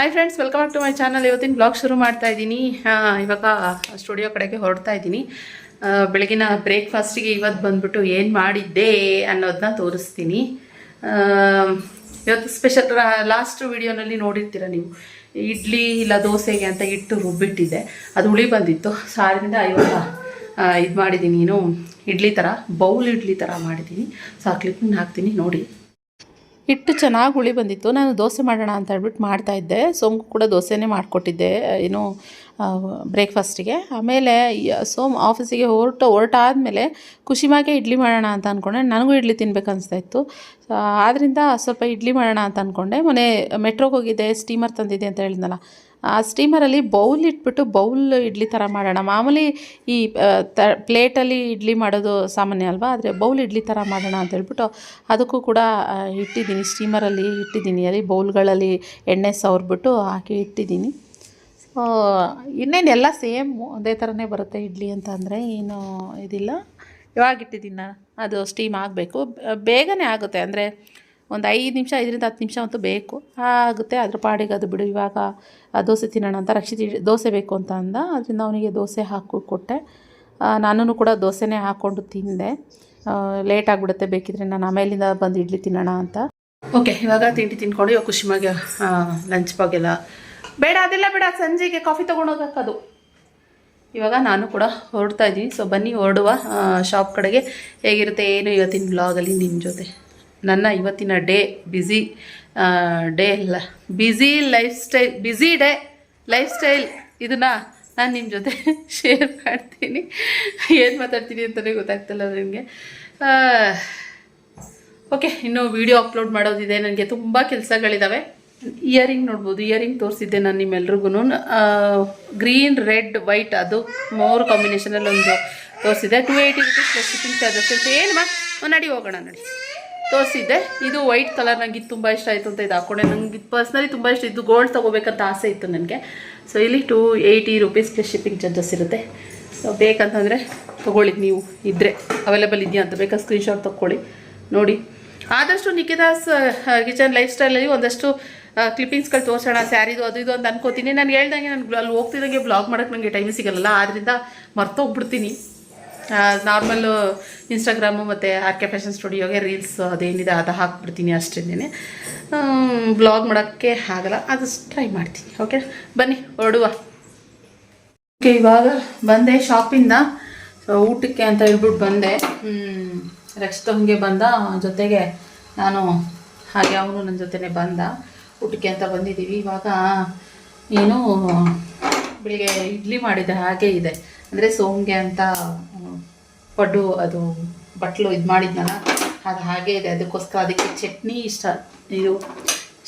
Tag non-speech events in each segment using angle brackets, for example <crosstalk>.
Hi friends welcome back to my channel ಇವತ್ತಿನ blog ಶುರು ಮಾಡ್ತಾ ಇದ್ದೀನಿ. ಇವಾಗ ಸ್ಟುಡಿಯೋ ಕಡೆಗೆ ಹೊರಡ್ತಾ ಇದ್ದೀನಿ. ಬೆಳಗಿನ ಬ್ರೇಕ್ಫಾಸ್ಟಿಗೆ ಇವತ್ತು ಬಂದ್ಬಿಟ್ಟು ಏನು ಮಾಡಿದ್ದೆ ಅನ್ನೋದನ್ನ ತೋರಿಸ್ತೀನಿ. ಇವತ್ತು ಸ್ಪೆಷಲ್ ಲಾಸ್ಟ್ ವಿಡಿಯೋನಲ್ಲಿ ನೋಡಿರ್ತೀರ ನೀವು. ಇಡ್ಲಿ ಇಲ್ಲ ದೋಸೆಗೆ ಅಂತ ಇಟ್ಟು ರುಬ್ಬಿಟ್ಟಿದ್ದೆ. ಅದು ಹುಳಿ ಬಂದಿತ್ತು. ಸಾರಿಂದ ಇವಾಗ ಇದು ಮಾಡಿದ್ದೀನಿ. ಏನು, ಇಡ್ಲಿ ಥರ ಬೌಲ್ ಇಡ್ಲಿ ಥರ ಮಾಡಿದ್ದೀನಿ. ಸೊ ಹಾಕ್ತೀನಿ, ನೋಡಿ. ಹಿಟ್ಟು ಚೆನ್ನಾಗಿ ಹುಳಿ ಬಂದಿತ್ತು. ನಾನು ದೋಸೆ ಮಾಡೋಣ ಅಂತ ಹೇಳ್ಬಿಟ್ಟು ಮಾಡ್ತಾ ಇದ್ದೆ. ಸೋಮ್ಗೂ ಕೂಡ ದೋಸೆನೇ ಮಾಡಿಕೊಟ್ಟಿದ್ದೆ, ಏನು ಬ್ರೇಕ್ಫಾಸ್ಟಿಗೆ. ಆಮೇಲೆ ಸೋಮ್ ಆಫೀಸಿಗೆ ಹೊರಟು, ಹೊರಟಾದಮೇಲೆ ಖುಷಿಮಾಗೆ ಇಡ್ಲಿ ಮಾಡೋಣ ಅಂತ ಅಂದ್ಕೊಂಡೆ ನನಗೂ ಇಡ್ಲಿ ತಿನ್ಬೇಕು ಅನಿಸ್ತಾ ಇತ್ತು. ಸೊ ಆದ್ದರಿಂದ ಸ್ವಲ್ಪ ಇಡ್ಲಿ ಮಾಡೋಣ ಅಂತ ಅಂದ್ಕೊಂಡೆ ಮೊನ್ನೆ ಮೆಟ್ರೋಗೆ ಹೋಗಿದ್ದೆ, ಸ್ಟೀಮರ್ ತಂದಿದ್ದೆ ಅಂತ ಹೇಳಿದ್ನಲ್ಲ. ಸ್ಟೀಮರಲ್ಲಿ ಬೌಲ್ ಇಟ್ಬಿಟ್ಟು ಬೌಲ್ ಇಡ್ಲಿ ಥರ ಮಾಡೋಣ. ಮಾಮೂಲಿ ಈ ಆ, ತ ಪ್ಲೇಟಲ್ಲಿ ಇಡ್ಲಿ ಮಾಡೋದು ಸಾಮಾನ್ಯ ಅಲ್ವಾ? ಆದರೆ ಬೌಲ್ ಇಡ್ಲಿ ಥರ ಮಾಡೋಣ ಅಂತ ಹೇಳ್ಬಿಟ್ಟು ಅದಕ್ಕೂ ಕೂಡ ಆ, ಇಟ್ಟಿದ್ದೀನಿ. ಸ್ಟೀಮರಲ್ಲಿ ಇಟ್ಟಿದ್ದೀನಿ. ಅಲ್ಲಿ ಬೌಲ್ಗಳಲ್ಲಿ ಎಣ್ಣೆ ಸವರ್ಬಿಟ್ಟು ಹಾಕಿ ಇಟ್ಟಿದ್ದೀನಿ. ಇನ್ನೇನು ಎಲ್ಲ ಸೇಮ್ ಅದೇ ಥರನೇ ಬರುತ್ತೆ ಇಡ್ಲಿ ಅಂತ ಅಂದರೆ ಏನು ಇದಿಲ್ಲ. ಇವಾಗ ಇಟ್ಟಿದ್ದೀನಿ ಅದು ಸ್ಟೀಮ್ ಆಗಬೇಕು. ಬೇಗನೆ ಆಗುತ್ತೆ. ಅಂದರೆ ಒಂದು ಐದು ನಿಮಿಷ, ಐದರಿಂದ ಹತ್ತು ನಿಮಿಷ ಅಂತೂ ಬೇಕು. ಆಗುತ್ತೆ ಅದ್ರ ಪಾಡಿಗೆ ಅದು ಬಿಡು. ಇವಾಗ ದೋಸೆ ತಿನ್ನೋಣ ಅಂತ ರಕ್ಷಿತ್ ದೋಸೆ ಬೇಕು ಅಂತ ಅಂದ. ಅದರಿಂದ ಅವನಿಗೆ ದೋಸೆ ಹಾಕಿ ಕೊಟ್ಟೆ. ನಾನು ಕೂಡ ದೋಸೆನೇ ಹಾಕ್ಕೊಂಡು ತಿಂದೆ. ಲೇಟ್ ಆಗಿಬಿಡುತ್ತೆ, ಬೇಕಿದ್ರೆ ನಾನು ಆಮೇಲಿಂದ ಬಂದು ಇಡ್ಲಿ ತಿನ್ನೋಣ ಅಂತ. ಓಕೆ ಇವಾಗ ತಿಂಡಿ ತಿನ್ಕೊಂಡು ಇವಾಗ ಖುಷಿಮಾಗೆ ಲಂಚ್ ಬಾಗೆಲ್ಲ ಬೇಡ, ಅದೆಲ್ಲ ಬೇಡ. ಸಂಜೆಗೆ ಕಾಫಿ ತೊಗೊಂಡೋಗಕ್ಕದು ಇವಾಗ ನಾನು ಕೂಡ ಹೊರಡ್ತಾ ಇದ್ದೀನಿ. ಸೊ ಬನ್ನಿ, ಹೊರಡುವ ಶಾಪ್ ಕಡೆಗೆ. ಹೇಗಿರುತ್ತೆ, ಏನು ಇವತ್ತಿನ ಬ್ಲಾಗಲ್ಲಿ ನಿಮ್ಮ ಜೊತೆ? ನನ್ನ ಇವತ್ತಿನ ಡೇ ಬ್ಯುಸಿ ಡೇ ಅಲ್ಲ busy lifestyle busy day lifestyle ಇದನ್ನು ನಾನು ನಿಮ್ಮ ಜೊತೆ <laughs> ಶೇರ್ ಮಾಡ್ತೀನಿ. ಏನು ಮಾತಾಡ್ತೀನಿ ಅಂತಲೇ ಗೊತ್ತಾಗ್ತಿಲ್ಲ ನನಗೆ ಓಕೆ ಇನ್ನು ವಿಡಿಯೋ ಅಪ್ಲೋಡ್ ಮಾಡೋದಿದೆ. ನನಗೆ ತುಂಬ ಕೆಲಸಗಳಿದ್ದಾವೆ ಇಯರಿಂಗ್ ನೋಡ್ಬೋದು ಇಯರಿಂಗ್ ತೋರಿಸಿದ್ದೆ ನಾನು ನಿಮ್ಮೆಲ್ರಿಗೂ ಗ್ರೀನ್ ರೆಡ್ ವೈಟ್ ಅದು ಮೋರ್ ಕಾಂಬಿನೇಷನಲ್ಲಿ ಒಂದು ತೋರಿಸಿದೆ two eighty rupees plus charges ಏನು ಮಾ, ನಡಿ ಹೋಗೋಣ, ನಡಿ. ತೋರಿಸಿದ್ದೆ ಇದು. ವೈಟ್ ಕಲರ್ ನನಗೆ ಇದು ತುಂಬ ಇಷ್ಟ ಆಯಿತು ಅಂತ ಇದು ಹಾಕ್ಕೊಂಡೆ ನನಗೆ ಇದು ಪರ್ಸ್ನಲಿ ತುಂಬ ಇಷ್ಟ. ಇದು ಗೋಲ್ಡ್ ತೊಗೋಬೇಕಂತ ಆಸೆ ಇತ್ತು ನನಗೆ. ಸೊ ಇಲ್ಲಿ two eighty rupees plus shipping charges ಇರುತ್ತೆ. ಸೊ ಬೇಕಂತಂದರೆ ತೊಗೊಳ್ಳಿ ನೀವು ಇದ್ದರೆ ಅವೈಲೇಬಲ್ ಇದೆಯಾ ಅಂತ ಬೇಕಾ ಸ್ಕ್ರೀನ್ಶಾಟ್ ತೊಗೊಳ್ಳಿ ನೋಡಿ. ಆದಷ್ಟು ನಿಖಿದಾಸ್ ಕಿಚನ್ ಲೈಫ್ ಸ್ಟೈಲಲ್ಲಿ ಒಂದಷ್ಟು ಕ್ಲಿಪ್ಪಿಂಗ್ಸ್ಗಳು ತೋರಿಸೋಣ, ಸ್ಯಾರಿದು, ಅದು ಇದು ಅಂತ ಅನ್ಕೋತೀನಿ. ನಾನು ಹೇಳ್ದಂಗೆ ನಾನು ಅಲ್ಲಿ ಹೋಗ್ತಿದ್ದಂಗೆ ಬ್ಲಾಗ್ ಮಾಡೋಕ್ಕೆ ನನಗೆ ಟೈಮ್ ಸಿಗಲ್ಲ ಆದ್ದರಿಂದ ಮರ್ತೋಗ್ಬಿಡ್ತೀನಿ. ನಾರ್ಮಲ್ಲು ಇನ್ಸ್ಟಾಗ್ರಾಮು ಮತ್ತು ಆರ್ ಕೆ ಫ್ಯಾಷನ್ ಸ್ಟುಡಿಯೋಗೆ ರೀಲ್ಸ್ ಅದೇನಿದೆ ಅದು ಹಾಕ್ಬಿಡ್ತೀನಿ ಅಷ್ಟೇನೆ ಬ್ಲಾಗ್ ಮಾಡೋಕ್ಕೆ ಆಗಲ್ಲ ಅದು ಟ್ರೈ ಮಾಡ್ತೀನಿ ಓಕೆ ಬನ್ನಿ, ಹೊರಡುವ. ಓಕೆ ಇವಾಗ ಬಂದೆ ಶಾಪಿಂದ ಊಟಕ್ಕೆ ಅಂತ ಹೇಳ್ಬಿಟ್ಟು ಬಂದೆ. ಹಂಗೆ ಬಂದ, ಜೊತೆಗೆ ನಾನು ಹಾಗೆ ಅವನು ನನ್ನ ಜೊತೆನೆ ಬಂದ. ಊಟಕ್ಕೆ ಅಂತ ಬಂದಿದ್ದೀವಿ. ಇವಾಗ ಏನು, ಬೆಳಿಗ್ಗೆ ಇಡ್ಲಿ ಮಾಡಿದ್ದೆ ಹಾಗೆ ಇದೆ. ಅಂದರೆ ಸೋಂಗೆ ಅಂತ ಪಡ್ಡು, ಅದು ಬಟ್ಲು ಇದು ಮಾಡಿದ್ನಲ್ಲ, ಅದು ಹಾಗೆ ಇದೆ. ಅದಕ್ಕೋಸ್ಕರ ಅದಕ್ಕೆ ಚಟ್ನಿ ಇಷ್ಟ. ಇದು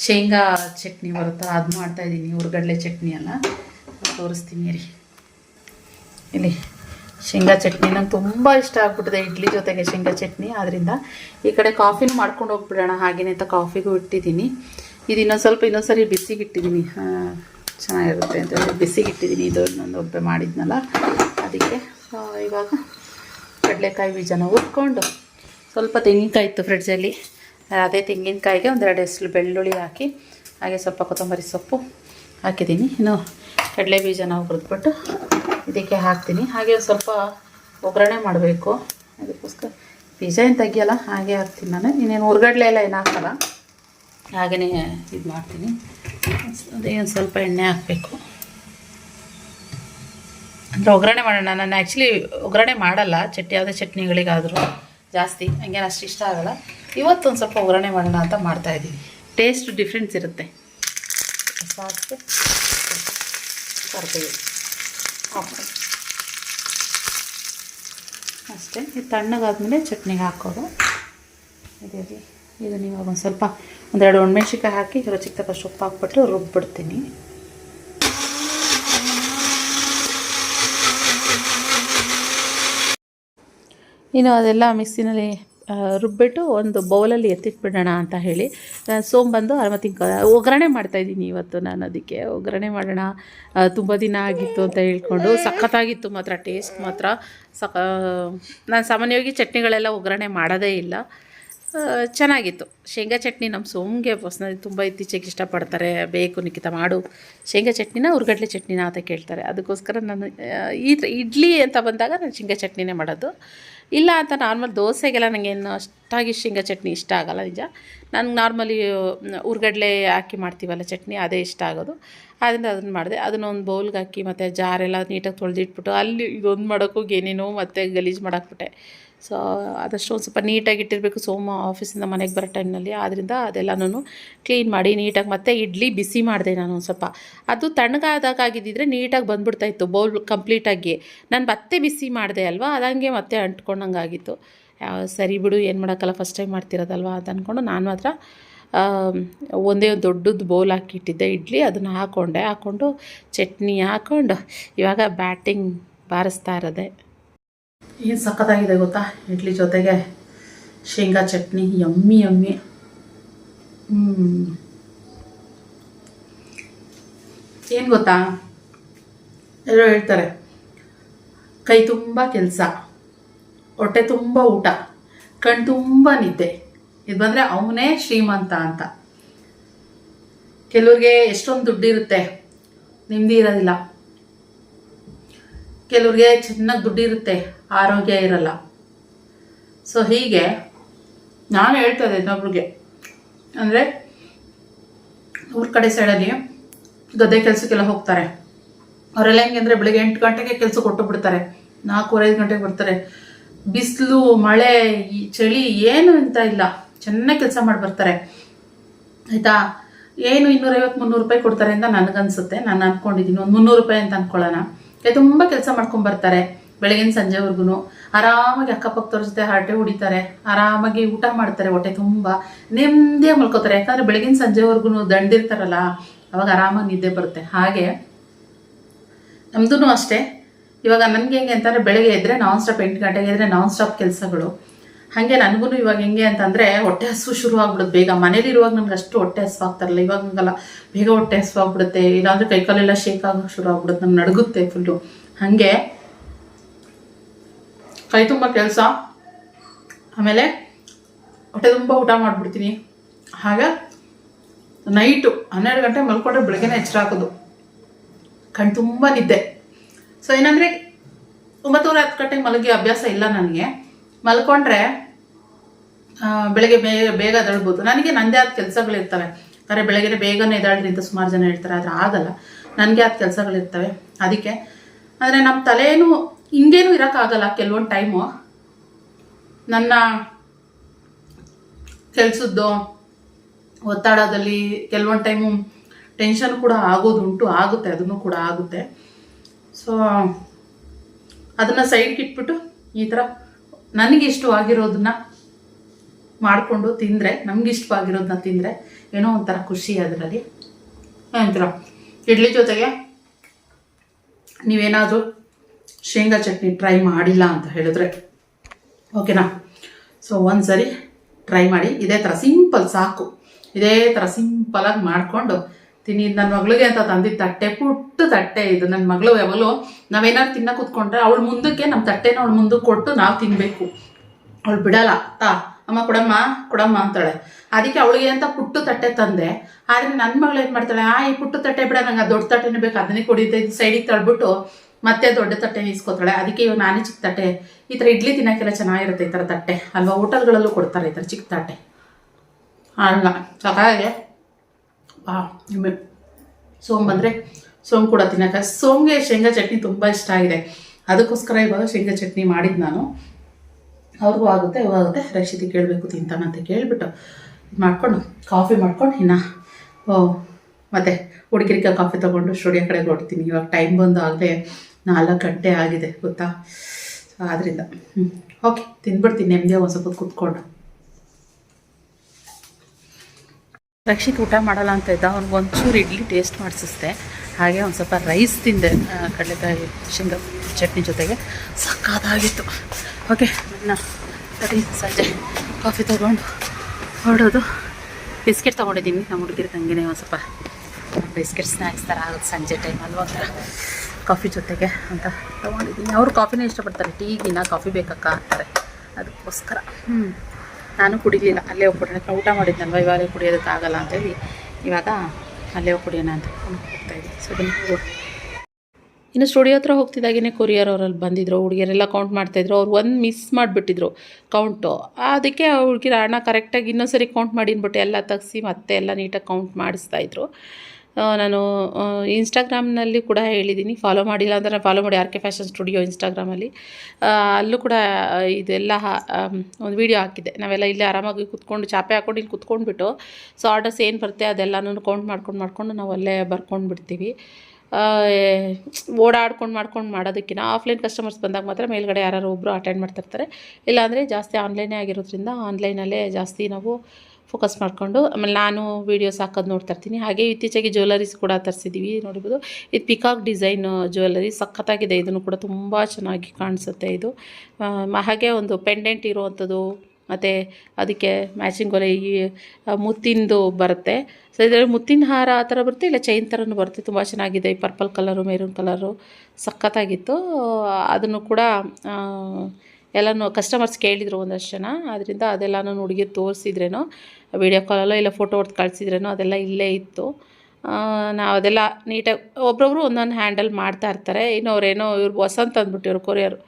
ಶೇಂಗಾ ಚಟ್ನಿ ಬರುತ್ತಲ್ಲ ಅದು ಮಾಡ್ತಾಯಿದ್ದೀನಿ ಹುರ್ಗಡ್ಲೆ ಚಟ್ನಿ ಅಲ್ಲ. ತೋರಿಸ್ತೀನಿ ರೀ ಇಲ್ಲಿ ಶೇಂಗಾ ಚಟ್ನಿ ನಂಗೆ ತುಂಬ ಇಷ್ಟ ಆಗ್ಬಿಟ್ಟಿದೆ ಇಡ್ಲಿ ಜೊತೆಗೆ ಶೇಂಗಾ ಚಟ್ನಿ. ಆದ್ದರಿಂದ ಈ ಕಡೆ ಕಾಫಿನೂ ಮಾಡ್ಕೊಂಡು ಹೋಗ್ಬಿಡೋಣ. ಹಾಗೇನೆ ಅಂತ ಕಾಫಿಗೂ ಇಟ್ಟಿದ್ದೀನಿ. ಇದು ಇನ್ನೊಂದು ಸ್ವಲ್ಪ ಇನ್ನೊಂದು ಸರಿ ಬಿಸಿಗೆ ಇಟ್ಟಿದ್ದೀನಿ. ಚೆನ್ನಾಗಿರುತ್ತೆ ಅಂತ ಹೇಳಿ ಬಿಸಿಗೆ ಇಟ್ಟಿದ್ದೀನಿ. ಇದು ನಂದು ಒಬ್ಬೆ ಮಾಡಿದ್ನಲ್ಲ, ಅದಕ್ಕೆ ಇವಾಗ ಕಡಲೆಕಾಯಿ ಬೀಜನ ಹುರ್ಕೊಂಡು ಸ್ವಲ್ಪ ತೆಂಗಿನಕಾಯಿ ಇತ್ತು ಫ್ರಿಡ್ಜಲ್ಲಿ. ಅದೇ ತೆಂಗಿನಕಾಯಿಗೆ ಒಂದೆರಡು ಹೆಸರು ಬೆಳ್ಳುಳ್ಳಿ ಹಾಕಿ, ಹಾಗೆ ಸ್ವಲ್ಪ ಕೊತ್ತಂಬರಿ ಸೊಪ್ಪು ಹಾಕಿದ್ದೀನಿ. ಇನ್ನು ಕಡಲೆ ಬೀಜನ ಹುರಿದ್ಬಿಟ್ಟು ಇದಕ್ಕೆ ಹಾಕ್ತೀನಿ. ಹಾಗೆ ಸ್ವಲ್ಪ ಒಗ್ಗರಣೆ ಮಾಡಬೇಕು. ಅದಕ್ಕೋಸ್ಕರ ಬೀಜ ಏನು ತೆಗಿಯಲ್ಲ ಹಾಗೆ ಹಾಕ್ತೀನಿ ನಾನು. ಇನ್ನೇನು ಹುರ್ಗಡ್ಲೆ ಎಲ್ಲ ಏನು ಹಾಕಲ್ಲ ಹಾಗೆಯೇ ಇದು ಮಾಡ್ತೀನಿ. ಅದೇ ಸ್ವಲ್ಪ ಎಣ್ಣೆ ಹಾಕಬೇಕು. ಒಗ್ಗರಣೆ ಮಾಡೋಣ. ನಾನು ಆ್ಯಕ್ಚುಲಿ ಒಗ್ಗರಣೆ ಮಾಡಲ್ಲ. ಚಟ್ನಿ, ಯಾವುದೇ ಚಟ್ನಿಗಳಿಗಾದರೂ ಜಾಸ್ತಿ. ಹಂಗೇನು ಅಷ್ಟು ಇಷ್ಟ ಆಗಲ್ಲ. ಇವತ್ತೊಂದು ಸ್ವಲ್ಪ ಒಗ್ಗರಣೆ ಮಾಡೋಣ ಅಂತ ಮಾಡ್ತಾ ಇದ್ದೀನಿ. ಟೇಸ್ಟ್ ಡಿಫ್ರೆನ್ಸ್ ಇರುತ್ತೆ. ಅಷ್ಟೇ. ಇದು ತಣ್ಣಗಾದ್ಮೇಲೆ ಚಟ್ನಿಗೆ ಹಾಕೋದು. ಇದೇ ರೀ ನೀವು ಒಂದು ಸ್ವಲ್ಪ ಒಂದೆರಡು ಒಣಮೆಣ್ಸಿಕಾಯಿ ಹಾಕಿ ರುಚಿಗೆ ತಕ್ಕಷ್ಟು ಉಪ್ಪು ಹಾಕ್ಬಿಟ್ಟು ರುಬ್ಬಿಡ್ತೀನಿ. ಇನ್ನು ಅದೆಲ್ಲ ಮಿಕ್ಸಿನಲ್ಲಿ ರುಬ್ಬಿಟ್ಟು ಒಂದು ಬೌಲಲ್ಲಿ ಎತ್ತಿಟ್ಬಿಡೋಣ ಅಂತ ಹೇಳಿ ಸೋಂಬಂದು ಅರವತ್ತಿನ ಒಗ್ಗರಣೆ ಮಾಡ್ತಾಯಿದ್ದೀನಿ ಇವತ್ತು ನಾನು ಅದಕ್ಕೆ. ಒಗ್ಗರಣೆ ಮಾಡೋಣ. ತುಂಬ ದಿನ ಆಗಿತ್ತು ಅಂತ ಹೇಳ್ಕೊಂಡು, ಸಖತ್ತಾಗಿತ್ತು ಮಾತ್ರ, ಟೇಸ್ಟ್ ಮಾತ್ರ. ಸಕ ನಾನು ಸಾಮಾನ್ಯವಾಗಿ ಚಟ್ನಿಗಳೆಲ್ಲ ಒಗ್ಗರಣೆ ಮಾಡೋದೇ ಇಲ್ಲ. ಚೆನ್ನಾಗಿತ್ತು. ಶೇಂಗಾ ಚಟ್ನಿ ನಮ್ಮ ಸೋಮ್ಗೆ ಪರ್ಸ್ನಲಿ ತುಂಬ ಇತ್ತೀಚೆಗೆ ಇಷ್ಟಪಡ್ತಾರೆ. ಬೇಕು ನಿಖಿತ, ಮಾಡು. ಶೇಂಗಾ ಚಟ್ನಿನ ಉರ್ಗಡ್ಲೆ ಚಟ್ನಿನ ಅಂತ ಕೇಳ್ತಾರೆ. ಅದಕ್ಕೋಸ್ಕರ ನಾನು ಈ ಇಡ್ಲಿ ಅಂತ ಬಂದಾಗ ನಾನು ಶೇಂಗಾ ಚಟ್ನಿನೇ ಮಾಡೋದು. ಇಲ್ಲ ಅಂತ ನಾರ್ಮಲ್ ದೋಸೆಗೆಲ್ಲ ನನಗೇನು ಅಷ್ಟಾಗಿ ಶೇಂಗಾ ಚಟ್ನಿ ಇಷ್ಟ ಆಗಲ್ಲ ನಿಜ. ನನಗೆ ನಾರ್ಮಲಿ ಉರ್ಗಡ್ಲೆ ಹಾಕಿ ಮಾಡ್ತೀವಲ್ಲ ಚಟ್ನಿ, ಅದೇ ಇಷ್ಟ ಆಗೋದು. ಆದ್ದರಿಂದ ಅದನ್ನು ಮಾಡಿದೆ. ಅದನ್ನ ಒಂದು ಬೌಲ್ಗೆ ಹಾಕಿ ಮತ್ತು ಜಾರೆಲ್ಲ ನೀಟಾಗಿ ತೊಳೆದಿಟ್ಬಿಟ್ಟು ಅಲ್ಲಿ ಇದೊಂದು ಮಾಡೋಕ್ಕೋಗಿ ಏನೇನೋ ಮತ್ತೆ ಗಲೀಜು ಮಾಡಾಕ್ಬಿಟ್ಟೆ. ಸೊ ಆದಷ್ಟು ಒಂದು ಸ್ವಲ್ಪ ನೀಟಾಗಿ ಇಟ್ಟಿರಬೇಕು. ಸೋಮ ಆಫೀಸಿಂದ ಮನೆಗೆ ಬರೋ ಟೈಮ್ನಲ್ಲಿ ಆದ್ದರಿಂದ ಅದೆಲ್ಲನೂ ಕ್ಲೀನ್ ಮಾಡಿ ನೀಟಾಗಿ ಮತ್ತೆ ಇಡ್ಲಿ ಬಿಸಿ ಮಾಡಿದೆ ನಾನು ಒಂದು ಸ್ವಲ್ಪ. ಅದು ತಣ್ಣಗಾದಾಗ ಆಗಿದ್ದಿದ್ರೆ ನೀಟಾಗಿ ಬಂದ್ಬಿಡ್ತಾಯಿತ್ತು ಬೌಲ್ ಕಂಪ್ಲೀಟಾಗಿ ನಾನು ಮತ್ತೆ ಬಿಸಿ ಮಾಡಿದೆ ಅಲ್ವಾ? ಅದಂಗೆ ಮತ್ತೆ ಅಂಟ್ಕೊಂಡಂಗೆ ಆಗಿತ್ತು. ಸರಿ ಬಿಡು, ಏನು ಮಾಡೋಕ್ಕಲ್ಲ ಫಸ್ಟ್ ಟೈಮ್ ಮಾಡ್ತಿರೋದಲ್ವಾ ಅದು ಅಂದ್ಕೊಂಡು ನಾನು ಮಾತ್ರ ಒಂದೇ ಒಂದು ದೊಡ್ಡದು ಬೌಲ್ ಹಾಕಿಟ್ಟಿದ್ದೆ ಇಡ್ಲಿ ಅದನ್ನು ಹಾಕ್ಕೊಂಡೆ ಹಾಕ್ಕೊಂಡು ಚಟ್ನಿ ಹಾಕ್ಕೊಂಡು ಇವಾಗ ಬ್ಯಾಟಿಂಗ್ ಬಾರಿಸ್ತಾ ಇರೋದೆ. ಏನು ಸಖತ್ತಾಗಿದೆ ಗೊತ್ತಾ? ಇಡ್ಲಿ ಜೊತೆಗೆ ಶೇಂಗಾ ಚಟ್ನಿ ಯಮ್ಮಿ ಯಮ್ಮಿ ಏನು ಗೊತ್ತಾ? ಎಲ್ಲರೂ ಹೇಳ್ತಾರೆ, ಕೈ ತುಂಬ ಕೆಲಸ, ಹೊಟ್ಟೆ ತುಂಬ ಊಟ, ಕಣ್ ತುಂಬ ನಿದ್ದೆ. ಇದು ಬಂದರೆ ಅವನೇ ಶ್ರೀಮಂತ ಅಂತ. ಕೆಲವ್ರಿಗೆ ಎಷ್ಟೊಂದು ದುಡ್ಡಿರುತ್ತೆ, ನೆಮ್ಮದಿ ಇರೋದಿಲ್ಲ. ಕೆಲವ್ರಿಗೆ ಚೆನ್ನಾಗಿ ದುಡ್ಡಿರುತ್ತೆ, ಆರೋಗ್ಯ ಇರಲ್ಲ. ಸೊ ಹೀಗೆ ನಾನು ಹೇಳ್ತಾ ಇದ್ದೆ ಇನ್ನೊಬ್ರಿಗೆ. ಅಂದರೆ ಊರ ಕಡೆ ಸೈಡಲ್ಲಿ ಗದ್ದೆ ಕೆಲಸಕ್ಕೆಲ್ಲ ಹೋಗ್ತಾರೆ. ಅವರೆಲ್ಲ ಹೆಂಗೆ ಅಂದರೆ ಬೆಳಿಗ್ಗೆ ಎಂಟು ಗಂಟೆಗೆ ಕೆಲಸ ಕೊಟ್ಟು ಬಿಡ್ತಾರೆ. ನಾಲ್ಕೂವರೆ ಐದು ಗಂಟೆಗೆ ಬರ್ತಾರೆ. ಬಿಸಿಲು, ಮಳೆ ಚಳಿ ಏನು ಅಂತ ಇಲ್ಲ. ಚೆನ್ನಾಗಿ ಕೆಲಸ ಮಾಡಿ ಬರ್ತಾರೆ. ಆಯಿತಾ? ಏನು ಇನ್ನೂರೈವತ್ತು ಮುನ್ನೂರು ರೂಪಾಯಿ ಕೊಡ್ತಾರೆ ಅಂತ ನನಗನ್ಸುತ್ತೆ. ನಾನು ಅಂದ್ಕೊಂಡಿದ್ದೀನಿ ಒಂದು ಮುನ್ನೂರು ರೂಪಾಯಿ ಅಂತ ಅಂದ್ಕೊಳ್ಳೋಣ ತುಂಬ ಕೆಲಸ ಮಾಡ್ಕೊಂಡು ಬರ್ತಾರೆ. ಬೆಳಗಿನ ಸಂಜೆವರೆಗೂ ಆರಾಮಾಗಿ ಅಕ್ಕಪಕ್ಕದವ್ರ ಜೊತೆ ಹರಟೆ ಹೊಡಿತಾರೆ. ಆರಾಮಾಗಿ ಊಟ ಮಾಡ್ತಾರೆ ಹೊಟ್ಟೆ ತುಂಬ. ನೆಮ್ಮದಿಯಾಗಿ ಮಲ್ಕೋತಾರೆ. ಯಾಕಂದ್ರೆ ಬೆಳಗಿನ ಸಂಜೆವರೆಗೂ ದಂಡಿರ್ತಾರಲ್ಲ, ಅವಾಗ ಆರಾಮಾಗಿ ನಿದ್ದೆ ಬರುತ್ತೆ. ಹಾಗೆ ನಮ್ದು ಅಷ್ಟೇ. ಇವಾಗ ನನಗೆ ಹೆಂಗೆ ಅಂತಂದರೆ, ಬೆಳಗ್ಗೆ ಎದ್ರೆ ನಾನ್ ಸ್ಟಾಪ್ ಎಂಟು ಗಂಟೆಗೆ ಎದ್ರೆ ನಾನ್ ಸ್ಟಾಪ್ ಕೆಲಸಗಳು. ಹಾಗೆ ನನಗೂ ಇವಾಗ ಹೆಂಗೆ ಅಂತಂದರೆ ಹೊಟ್ಟೆ ಹಸು ಶುರು ಆಗ್ಬಿಡುತ್ತೆ ಬೇಗ ಮನೇಲಿ ಇರುವಾಗ ನಮ್ಗೆ ಅಷ್ಟು ಹೊಟ್ಟೆ ಹಸು ಆಗ್ತಾರಲ್ಲ, ಇವಾಗ ಹಂಗಲ್ಲ. ಬೇಗ ಹೊಟ್ಟೆ ಹಸು ಆಗ್ಬಿಡುತ್ತೆ. ಇಲ್ಲಾಂದ್ರೆ ಕೈಕಾಲೆಲ್ಲ ಶೇಕ್ ಆಗೋಕ್ಕೆ ಶುರು ಆಗ್ಬಿಡುತ್ತೆ ನಮ್ಗೆ ನಡುಗುತ್ತೆ ಫುಲ್ಲು ಹಾಗೆ ಕೈ ತುಂಬ ಕೆಲಸ. ಆಮೇಲೆ ಹೊಟ್ಟೆ ತುಂಬ ಊಟ ಮಾಡಿಬಿಡ್ತೀನಿ. ಹಾಗ ನೈಟು ಹನ್ನೆರಡು ಗಂಟೆ ಮಲ್ಕೊಂಡ್ರೆ ಬೆಳಗ್ಗೆನೇ ಎಚ್ಚರ ಹಾಕೋದು. ಕಣ್ ತುಂಬ ನಿದ್ದೆ. ಸೊ ಏನಂದರೆ ಒಂಬತ್ತುವರೆ ಹತ್ತು ಗಂಟೆಗೆ ಮಲಗಿ ಅಭ್ಯಾಸ ಇಲ್ಲ ನನಗೆ. ಮಲ್ಕೊಂಡ್ರೆ ಬೆಳಗ್ಗೆ ಬೇಗ ಬೇಗ ಎದಳ್ಬೋದು ನನಗೆ ನನ್ನದೇ ಆದ ಕೆಲಸಗಳಿರ್ತವೆ. ಆದರೆ ಬೆಳಗ್ಗೆ ಬೇಗನೆ ಎದಾಳ್ರಿ ಅಂತ ಸುಮಾರು ಜನ ಹೇಳ್ತಾರೆ, ಆದರೆ ಆಗಲ್ಲ. ನನಗೆ ಆದ ಕೆಲಸಗಳಿರ್ತವೆ. ಅದಕ್ಕೆ, ಆದರೆ ನಮ್ಮ ತಲೆಯೂ ಹಿಂಗೇನು ಇರೋಕ್ಕಾಗಲ್ಲ ಕೆಲವೊಂದು ಟೈಮು. ನನ್ನ ಕೆಲಸದ್ದು ಒತ್ತಡದಲ್ಲಿ ಕೆಲವೊಂದು ಟೈಮು ಟೆನ್ಷನ್ ಕೂಡ ಆಗೋದುಂಟು, ಆಗುತ್ತೆ, ಅದನ್ನು ಕೂಡ ಆಗುತ್ತೆ. ಸೊ, ಅದನ್ನು ಸೈಡ್ಗಿಟ್ಬಿಟ್ಟು ಈ ಥರ ನನಗೆ ಇಷ್ಟವಾಗಿರೋದನ್ನ ಮಾಡಿಕೊಂಡು ತಿಂದರೆ ನಮ್ಗೆ ಇಷ್ಟವಾಗಿರೋದನ್ನ ತಿಂದರೆ ಏನೋ ಒಂಥರ ಖುಷಿ ಅದರಲ್ಲಿ. ನಂತರ ಇಡ್ಲಿ ಜೊತೆಗೆ ನೀವೇನಾದರೂ ಶೇಂಗಾ ಚಟ್ನಿ ಟ್ರೈ ಮಾಡಿಲ್ಲ ಅಂತ ಹೇಳಿದ್ರೆ, ಓಕೆನಾ? ಸೊ ಒಂದು ಸರಿ ಟ್ರೈ ಮಾಡಿ. ಇದೇ ಥರ ಸಿಂಪಲ್ ಸಾಕು. ಇದೇ ಥರ ಸಿಂಪಲಾಗಿ ಮಾಡಿಕೊಂಡು ತಿನ್ನಿ ನನ್ನ ಮಗಳಿಗೆ ಅಂತ ತಂದಿದ್ದ ತಟ್ಟೆ, ಪುಟ್ಟ ತಟ್ಟೆ ಇದು. ನನ್ನ ಮಗಳು ಯಾವಾಗಲೂ ನಾವೇನಾದ್ರು ತಿನ್ನ ಕೂತ್ಕೊಂಡ್ರೆ ಅವಳು ಮುಂದಕ್ಕೆ ನಮ್ಮ ತಟ್ಟೆನ ಅವಳು ಮುಂದಕ್ಕೆ ಕೊಟ್ಟು ನಾವು ತಿನ್ನಬೇಕು ಅವಳು ಬಿಡಲ್ಲ. ತಾ, ಅಮ್ಮ ಕೊಡಮ್ಮ ಕೊಡಮ್ಮ ಅಂತಾಳೆ. ಅದಕ್ಕೆ ಅವಳಿಗೆ ಅಂತ ಪುಟ್ಟು ತಟ್ಟೆ ತಂದೆ. ಆದರೆ ನನ್ನ ಮಗಳು ಏನು ಮಾಡ್ತಾಳೆ, ಆ, ಈ ಪುಟ್ಟು ತಟ್ಟೆ ಬಿಡ, ನಂಗೆ ಆ ದೊಡ್ಡ ತಟ್ಟೆನೇ ಬೇಕು, ಅದನ್ನೇ ಕುಡಿಯುತ್ತೆ ಸೈಡಿಗೆ ತಳ್ಬಿಟ್ಟು ಮತ್ತೆ ದೊಡ್ಡ ತಟ್ಟೆ ಇಸ್ಕೋತಾಳೆ. ಅದಕ್ಕೆ ಇವಾಗ ನಾನೇ ಚಿಕ್ಕ ತಟ್ಟೆ. ಈ ಥರ ಇಡ್ಲಿ ತಿನ್ನೋಕ್ಕೆಲ್ಲ ಚೆನ್ನಾಗಿರುತ್ತೆ ಈ ಥರ ತಟ್ಟೆ. ಅಲ್ವಾ? ಹೋಟೆಲ್ಗಳಲ್ಲೂ ಕೊಡ್ತಾರೆ ಈ ಥರ ಚಿಕ್ಕ ತಟ್ಟೆ. ಹಂಗ ನಿಮ್ಮೆ ಸೋಮ್ ಬಂದರೆ ಸೋಮ್ ಕೂಡ ತಿನ್ನಕ್ಕೆ. ಸೋಮ್ಗೆ ಶೇಂಗಾ ಚಟ್ನಿ ತುಂಬ ಇಷ್ಟ ಆಗಿದೆ. ಅದಕ್ಕೋಸ್ಕರ ಇವಾಗ ಶೇಂಗಾ ಚಟ್ನಿ ಮಾಡಿದ್ದು ನಾನು. ಅವ್ರಿಗೂ ಆಗುತ್ತೆ ಇವಾಗ ಆಗುತ್ತೆ. ರಕ್ಷಿತಿ ಕೇಳಬೇಕು ತಿಂತಾನಂತ ಕೇಳಿಬಿಟ್ಟು ಇದು ಮಾಡ್ಕೊಂಡು, ಕಾಫಿ ಮಾಡ್ಕೊಂಡು ಇನ್ನು ಮತ್ತು ಹುಡುಗಿರಿಗೆ ಕಾಫಿ ತೊಗೊಂಡು ಸ್ಟುಡಿಯೋ ಕಡೆಗೆ ಹೊಡ್ತೀನಿ ಇವಾಗ ಟೈಮ್ ಬಂದು ಆಗಲೇ ನಾಲ್ಕು ಗಂಟೆ ಆಗಿದೆ, ಗೊತ್ತಾ? ಆದ್ದರಿಂದ ಓಕೆ ತಿಂದ್ಬಿಡ್ತೀನಿ ನೆಮ್ಮದಿ ಒಂದು ಸ್ವಲ್ಪ ಕೂತ್ಕೊಂಡು. ರಕ್ಷಿತ್ ಊಟ ಮಾಡಲ್ಲ ಅಂತ ಇದ್ದ, ಅವ್ನಿಗೆ ಒಂಚೂರು ಇಡ್ಲಿ ಟೇಸ್ಟ್ ಮಾಡಿಸಿಸ್ದೆ. ಹಾಗೆ ಒಂದು ಸ್ವಲ್ಪ ರೈಸ್ ತಿಂದೆ ಕಡಲೆಕಾಯಿ, ಶೇಂಗಾ ಚಟ್ನಿ ಜೊತೆಗೆ. ಸಕ್ಕಾದಾಗಿತ್ತು ಓಕೆ ನನ್ನ ಸರಿ ಸಂಜೆ. ಕಾಫಿ ತೊಗೊಂಡು ಹೊರಡೋದು. ಬಿಸ್ಕೆಟ್ ತೊಗೊಂಡಿದ್ದೀನಿ, ನಮ್ಮ ಹುಡುಗಿರ ತಂಗಿನೇ ಒಂದು ಸ್ವಲ್ಪ ಬಿಸ್ಕೆಟ್ ಸ್ನ್ಯಾಕ್ಸ್ ಥರ ಆಗುತ್ತೆ ಸಂಜೆ ಟೈಮ್ ಅಲ್ವಾ ಒಂಥರ. ಕಾಫಿ ಜೊತೆಗೆ ಅಂತ ತೊಗೊಂಡಿದ್ದೀನಿ. ಅವರು ಕಾಫಿನೇ ಇಷ್ಟಪಡ್ತಾರೆ. ಟೀಗಿನ ಕಾಫಿ ಬೇಕಕ್ಕ ಅಂತಾರೆ. ಅದಕ್ಕೋಸ್ಕರ. ಹ್ಞೂ ನಾನು ಕುಡಿಲಿಲ್ಲ. ಅಲ್ಲೇ ಹೋಗಿ ಊಟ ಮಾಡಿದ್ನಲ್ವ? ಇವಾಗ ಕುಡಿಯೋದಕ್ಕಾಗಲ್ಲ ಅಂತೇಳಿ ಇವಾಗ ಅಲ್ಲೇ ಹೋಗಿ ಕುಡಿಯೋಣ ಅಂತ ಹೋಗ್ತಾ ಇದ್ದೆ ಸೊ ಅದನ್ನು. ಇನ್ನು ಸ್ಟುಡಿಯೋ ಹತ್ರ ಹೋಗ್ತಿದ್ದಾಗೇ ಕೊರಿಯರ್ ಅವರಲ್ಲಿ ಬಂದಿದ್ರು. ಹುಡುಗಿಯರೆಲ್ಲ ಕೌಂಟ್ ಮಾಡ್ತಾಯಿದ್ರು ಅವ್ರು ಒಂದು ಮಿಸ್ ಮಾಡಿಬಿಟ್ಟಿದ್ರು ಕೌಂಟು ಅದಕ್ಕೆ ಆ ಹುಡುಗಿರ ಹಣ ಕರೆಕ್ಟಾಗಿ ಇನ್ನೊಂದ್ಸರಿ ಕೌಂಟ್ ಮಾಡಿ ಅಂದ್ಬಿಟ್ಟು ಎಲ್ಲ ತೆಗ್ಸಿ ಮತ್ತೆ ಎಲ್ಲ ನೀಟಾಗಿ ಕೌಂಟ್ ಮಾಡಿಸ್ತಾಯಿದ್ರು ನಾನು ಇನ್ಸ್ಟಾಗ್ರಾಮ್ನಲ್ಲಿ ಕೂಡ ಹೇಳಿದ್ದೀನಿ. ಫಾಲೋ ಮಾಡಿಲ್ಲ ಅಂದರೆ ಫಾಲೋ ಮಾಡಿ ಆರ್ ಕೆ ಫ್ಯಾಷನ್ ಸ್ಟುಡಿಯೋ ಇನ್ಸ್ಟಾಗ್ರಾಮಲ್ಲಿ ಅಲ್ಲೂ ಕೂಡ ಇದೆಲ್ಲ ಒಂದು ವೀಡಿಯೋ ಹಾಕಿದ್ದೆ. ನಾವೆಲ್ಲ ಇಲ್ಲೇ ಆರಾಮಾಗಿ ಕುತ್ಕೊಂಡು ಚಾಪೆ ಹಾಕೊಂಡು ಇಲ್ಲಿ ಕುತ್ಕೊಂಡ್ಬಿಟ್ಟು ಸೊ ಆರ್ಡರ್ಸ್ ಏನು ಬರುತ್ತೆ ಅದೆಲ್ಲನೂ ಕೌಂಟ್ ಮಾಡ್ಕೊಂಡು ಮಾಡ್ಕೊಂಡು ನಾವು ಅಲ್ಲೇ ಬರ್ಕೊಂಡು ಬಿಡ್ತೀವಿ. ಓಡಾಡ್ಕೊಂಡು, ಮಾಡ್ಕೊಂಡು ಮಾಡೋದಕ್ಕಿಂತ ಆಫ್ಲೈನ್ ಕಸ್ಟಮರ್ಸ್ ಬಂದಾಗ ಮಾತ್ರ ಮೇಲ್ಗಡೆ ಯಾರು ಒಬ್ಬರು ಅಟೆಂಡ್ ಮಾಡ್ತಿರ್ತಾರೆ ಇಲ್ಲಾಂದರೆ ಜಾಸ್ತಿ ಆನ್ಲೈನೇ ಆಗಿರೋದ್ರಿಂದ ಆನ್ಲೈನಲ್ಲೇ ಜಾಸ್ತಿ ನಾವು ಫೋಕಸ್ ಮಾಡಿಕೊಂಡು, ಆಮೇಲೆ ನಾನು ವೀಡಿಯೋಸ್ ಹಾಕೋದು ನೋಡ್ತಾ ಇರ್ತೀನಿ. ಹಾಗೆ ಇತ್ತೀಚೆಗೆ ಜ್ಯುವೆಲರೀಸ್ ಕೂಡ ತರಿಸಿದ್ದೀವಿ ನೋಡ್ಬೋದು. ಇದು ಪಿಕಾಕ್ ಡಿಸೈನ್ ಜ್ಯುವೆಲರಿ ಸಖತ್ತಾಗಿದೆ. ಇದನ್ನು ಕೂಡ ತುಂಬ ಚೆನ್ನಾಗಿ ಕಾಣಿಸುತ್ತೆ ಇದು. ಹಾಗೆ ಒಂದು ಪೆಂಡೆಂಟ್ ಇರುವಂಥದ್ದು, ಮತ್ತು ಅದಕ್ಕೆ ಮ್ಯಾಚಿಂಗ್ ಒಲೆ ಈ ಮುತ್ತಿಂದು ಬರುತ್ತೆ. ಸೊ ಇದರಲ್ಲಿ ಮುತ್ತಿನ ಹಾರ ಆ ಥರ ಬರುತ್ತೆ, ಇಲ್ಲ ಚೈನ್ ಥರನೂ ಬರುತ್ತೆ. ತುಂಬ ಚೆನ್ನಾಗಿದೆ. ಪರ್ಪಲ್ ಕಲರು ಮೆರೂನ್ ಕಲರು ಸಖತ್ತಾಗಿತ್ತು. ಅದನ್ನು ಕೂಡ ಎಲ್ಲನೂ ಕಸ್ಟಮರ್ಸ್ ಕೇಳಿದರು ಒಂದಷ್ಟು ಜನ. ಅದರಿಂದ ಅದೆಲ್ಲನೂ ಹುಡುಗಿ ತೋರಿಸಿದ್ರೇನೋ ವೀಡಿಯೋ ಕಾಲಲ್ಲೋ ಇಲ್ಲ ಫೋಟೋ ಹೊಡೆದು ಕಳಿಸಿದ್ರೇನೋ ಅದೆಲ್ಲ ಇಲ್ಲೇ ಇತ್ತು. ನಾವು ಅದೆಲ್ಲ ನೀಟಾಗಿ ಒಬ್ರೊಬ್ರು ಒಂದೊಂದು ಹ್ಯಾಂಡಲ್ ಮಾಡ್ತಾ ಇರ್ತಾರೆ. ಇನ್ನು ಅವ್ರೇನೋ ಇವ್ರು ವಸಂತ ಅಂದ್ಬಿಟ್ಟು ಇವ್ರು ಕೊರಿಯರು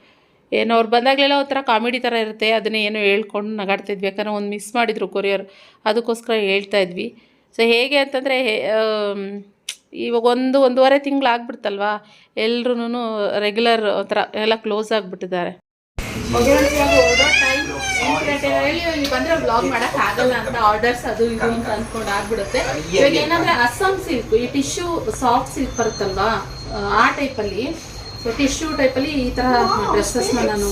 ಏನೋ ಅವ್ರು ಬಂದಾಗಲೆಲ್ಲ ಒಂಥರ ಕಾಮಿಡಿ ಥರ ಇರುತ್ತೆ. ಅದನ್ನೇ ಏನೋ ಹೇಳ್ಕೊಂಡು ನಗಾಡ್ತಿದ್ವಿ. ಯಾಕಂದರೆ ಒಂದು ಮಿಸ್ ಮಾಡಿದರು ಕೊರಿಯರ್ ಅದಕ್ಕೋಸ್ಕರ ಹೇಳ್ತಾ ಇದ್ವಿ. ಸೊ ಹೇಗೆ ಅಂತಂದರೆ ಇವಾಗ ಒಂದು, ಒಂದೂವರೆ ತಿಂಗಳು ಆಗ್ಬಿಡ್ತಲ್ವಾ? ಎಲ್ರೂ ರೆಗ್ಯುಲರ್ ಒಂಥರ ಎಲ್ಲ ಕ್ಲೋಸ್ ಆಗಿಬಿಟ್ಟಿದ್ದಾರೆ. ಹೇಳಿ ಬಂದ್ರೆ ಬ್ಲಾಗ್ ಮಾಡಕ್ ಆಗಲ್ಲ ಅಂತ ಆರ್ಡರ್ಸ್ ಅದು ಇದು ಅಂತ ಅನ್ಕೊಂಡು ಆಗ್ಬಿಡುತ್ತೆ. ಇವಾಗ ಏನಂದ್ರೆ ಅಸ್ಸಾಂ ಸಿಲ್ಕ್ ಈ ಟಿಶ್ಯೂ ಸಾಫ್ಟ್ ಸಿಲ್ಕ್ ಬರುತ್ತಲ್ವಾ ಆ, ಆ ಟೈಪಲ್ಲಿ ಸೊ ಟಿಶ್ಯೂ ಟೈಪಲ್ಲಿ ಈ ತರ ಡ್ರೆಸ್ಸಸ್ನ ನಾನು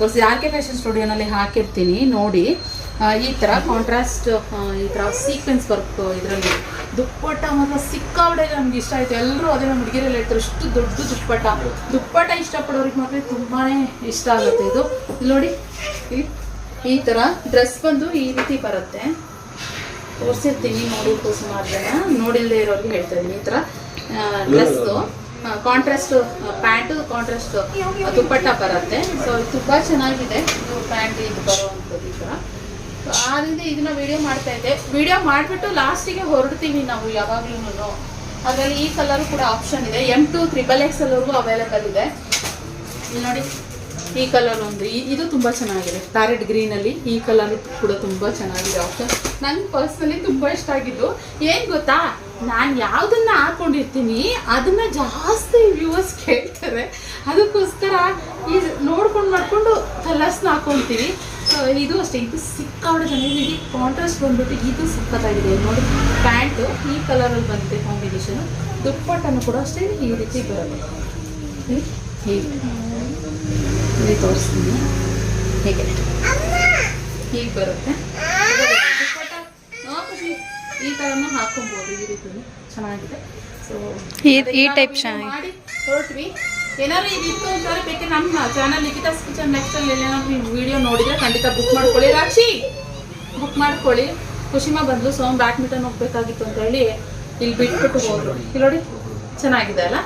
ತೋರಿಸಿ ಆರ್ ಕೆ ಫ್ಯಾಷನ್ ಸ್ಟುಡಿಯೋನಲ್ಲಿ ಹಾಕಿರ್ತೀನಿ ನೋಡಿ. ಈ ಥರ ಕಾಂಟ್ರಾಸ್ಟ್ ಈ ಥರ ಸೀಕ್ವೆನ್ಸ್ ವರ್ಕ್ ಇದರಲ್ಲಿ. ದುಪ್ಪಟ್ಟ ಮಾತ್ರ ಸಿಕ್ಕಾಬಿಡೆ ನಮ್ಗೆ ಇಷ್ಟ ಆಯಿತು. ಎಲ್ಲರೂ ಅದೇ ನಮ್ಮ ಹುಡುಗಿರಲ್ಲಿ ಹೇಳ್ತಾರೆ ಇಷ್ಟು ದೊಡ್ಡ ದುಪ್ಪಟ್ಟ. ದುಪ್ಪಟ್ಟ ಇಷ್ಟಪಡೋರಿಗೆ ಮಾತ್ರ ತುಂಬಾ ಇಷ್ಟ ಆಗುತ್ತೆ ಇದು. ಇಲ್ಲಿ ನೋಡಿ ಇಲ್ಲಿ ಈ ಥರ ಡ್ರೆಸ್ ಬಂದು ಈ ರೀತಿ ಬರುತ್ತೆ. ತೋರಿಸಿರ್ತೀನಿ ನೋಡಿ ಸುಮಾರು ಜನ ನೋಡಿಲ್ಲದೆ ಇರೋರಿಗೆ ಹೇಳ್ತಾ ಇದ್ದೀನಿ. ಈ ಥರ dress contrast pant contrast dupatta ಬರುತ್ತೆ. ಸೊ ತುಂಬ ಚೆನ್ನಾಗಿದೆ. ಇದು ಪ್ಯಾಂಟ್ ಇದು ಬರುವಂಥದ್ದು ಈ ತರ. ಆ ಆದ್ರಿಂದ ಇದನ್ನ ವಿಡಿಯೋ ಮಾಡ್ತಾ ಇದ್ದೆ. ವಿಡಿಯೋ ಮಾಡಿಬಿಟ್ಟು ಲಾಸ್ಟಿಗೆ ಹೊರಡ್ತೀವಿ ನಾವು ಯಾವಾಗ್ಲೂ ಅದರಲ್ಲಿ ಈ ಕಲರ್ ಕೂಡ ಆಪ್ಷನ್ ಇದೆ. ಎಂ ಟು ತ್ರಿಬಲ್ ಎಕ್ಸ್ ಎಲ್ಲವರೆಗೂ ಅವೈಲೇಬಲ್ ಇದೆ. ನೋಡಿ. ಈ ಕಲರ್ ಒಂದು ಇದು ತುಂಬ ಚೆನ್ನಾಗಿದೆ. ಪ್ಯಾರೆಟ್ ಗ್ರೀನಲ್ಲಿ ಈ ಕಲರ್ ಕೂಡ ತುಂಬ ಚೆನ್ನಾಗಿದೆ ಆಪ್ಷನ್ ನಂಗೆ ಪರ್ಸ್ನಲಿ ತುಂಬ ಇಷ್ಟ ಆಗಿದ್ದು, ಏನು ಗೊತ್ತಾ? ನಾನು ಯಾವುದನ್ನ ಹಾಕೊಂಡಿರ್ತೀನಿ, ಅದನ್ನ ಜಾಸ್ತಿ ವ್ಯೂವರ್ಸ್ ಕೇಳ್ತಾರೆ. ಅದಕ್ಕೋಸ್ಕರ ಈ ನೋಡ್ಕೊಂಡು ಮಾಡ್ಕೊಂಡು ಕಲರ್ಸ್ನ ಹಾಕೊಳ್ತೀವಿ ಇದು ಅಷ್ಟೇ, ಇದು ಸಿಕ್ಕಾಪಟ್ಟೆ ಚೆನ್ನಾಗಿದೆ. ಕಾಂಟ್ರಾಸ್ಟ್ ಬಂದ್ಬಿಟ್ಟು ಇದು ಸಖತ್ತಾಗಿದೆ. ನೋಡಿ ಪ್ಯಾಂಟು ಈ ಕಲರಲ್ಲಿ ಬಂದಿದೆ ಕಾಂಬಿನೇಷನು ದುಪ್ಪಟ್ಟನ್ನು ಕೂಡ ಅಷ್ಟೇ ಈ ರೀತಿ ಬರುತ್ತೆ? ಹೀಗೆ ಇಲ್ಲಿ ತೋರಿಸ್ತೀನಿ. ಹೀಗೆ? ಹೀಗೆ ಬರುತ್ತೆ. ಈ ಥರನೂ ಹಾಕೊಬೋದು ಈ ರೀತಿ ಚೆನ್ನಾಗಿದೆ. ಸೊ ಈ- ಈ ಟೈಪ್ ಚೆನ್ನಾಗಿ ಮಾಡಿ ಹೊರಟ್ವಿ ಏನಾದ್ರು ಇದಿತ್ತು ಅಂತಾರೆ ಬೇಕೆ ನಮ್ಮ ಚಾನಲ್ ಲಿಖಿತಾಸ್ ಕಿಚನ್ ನೆಕ್ಸ್ಟ್ ಅಲ್ಲಿ ಏನಾದ್ರು ನೀವು ವಿಡಿಯೋ ನೋಡಿದ್ರೆ ಖಂಡಿತ ಬುಕ್ ಮಾಡ್ಕೊಳ್ಳಿ. ರಾಕ್ಷಿ! ಬುಕ್ ಮಾಡ್ಕೊಳ್ಳಿ. ಖುಷಿಮಾ ಬಂದ್ಲು ಸೋಮ್ ಬ್ಯಾಡ್ಮಿಂಟನ್ ಹೋಗ್ಬೇಕಾಗಿತ್ತು ಅಂತ ಹೇಳಿ ಇಲ್ಲಿ ಬಿಟ್ಬಿಟ್ಟು ಹೋದ್ರು. ಇಲ್ಲಿ ನೋಡಿ ಚೆನ್ನಾಗಿದೆ ಅಲ್ಲ?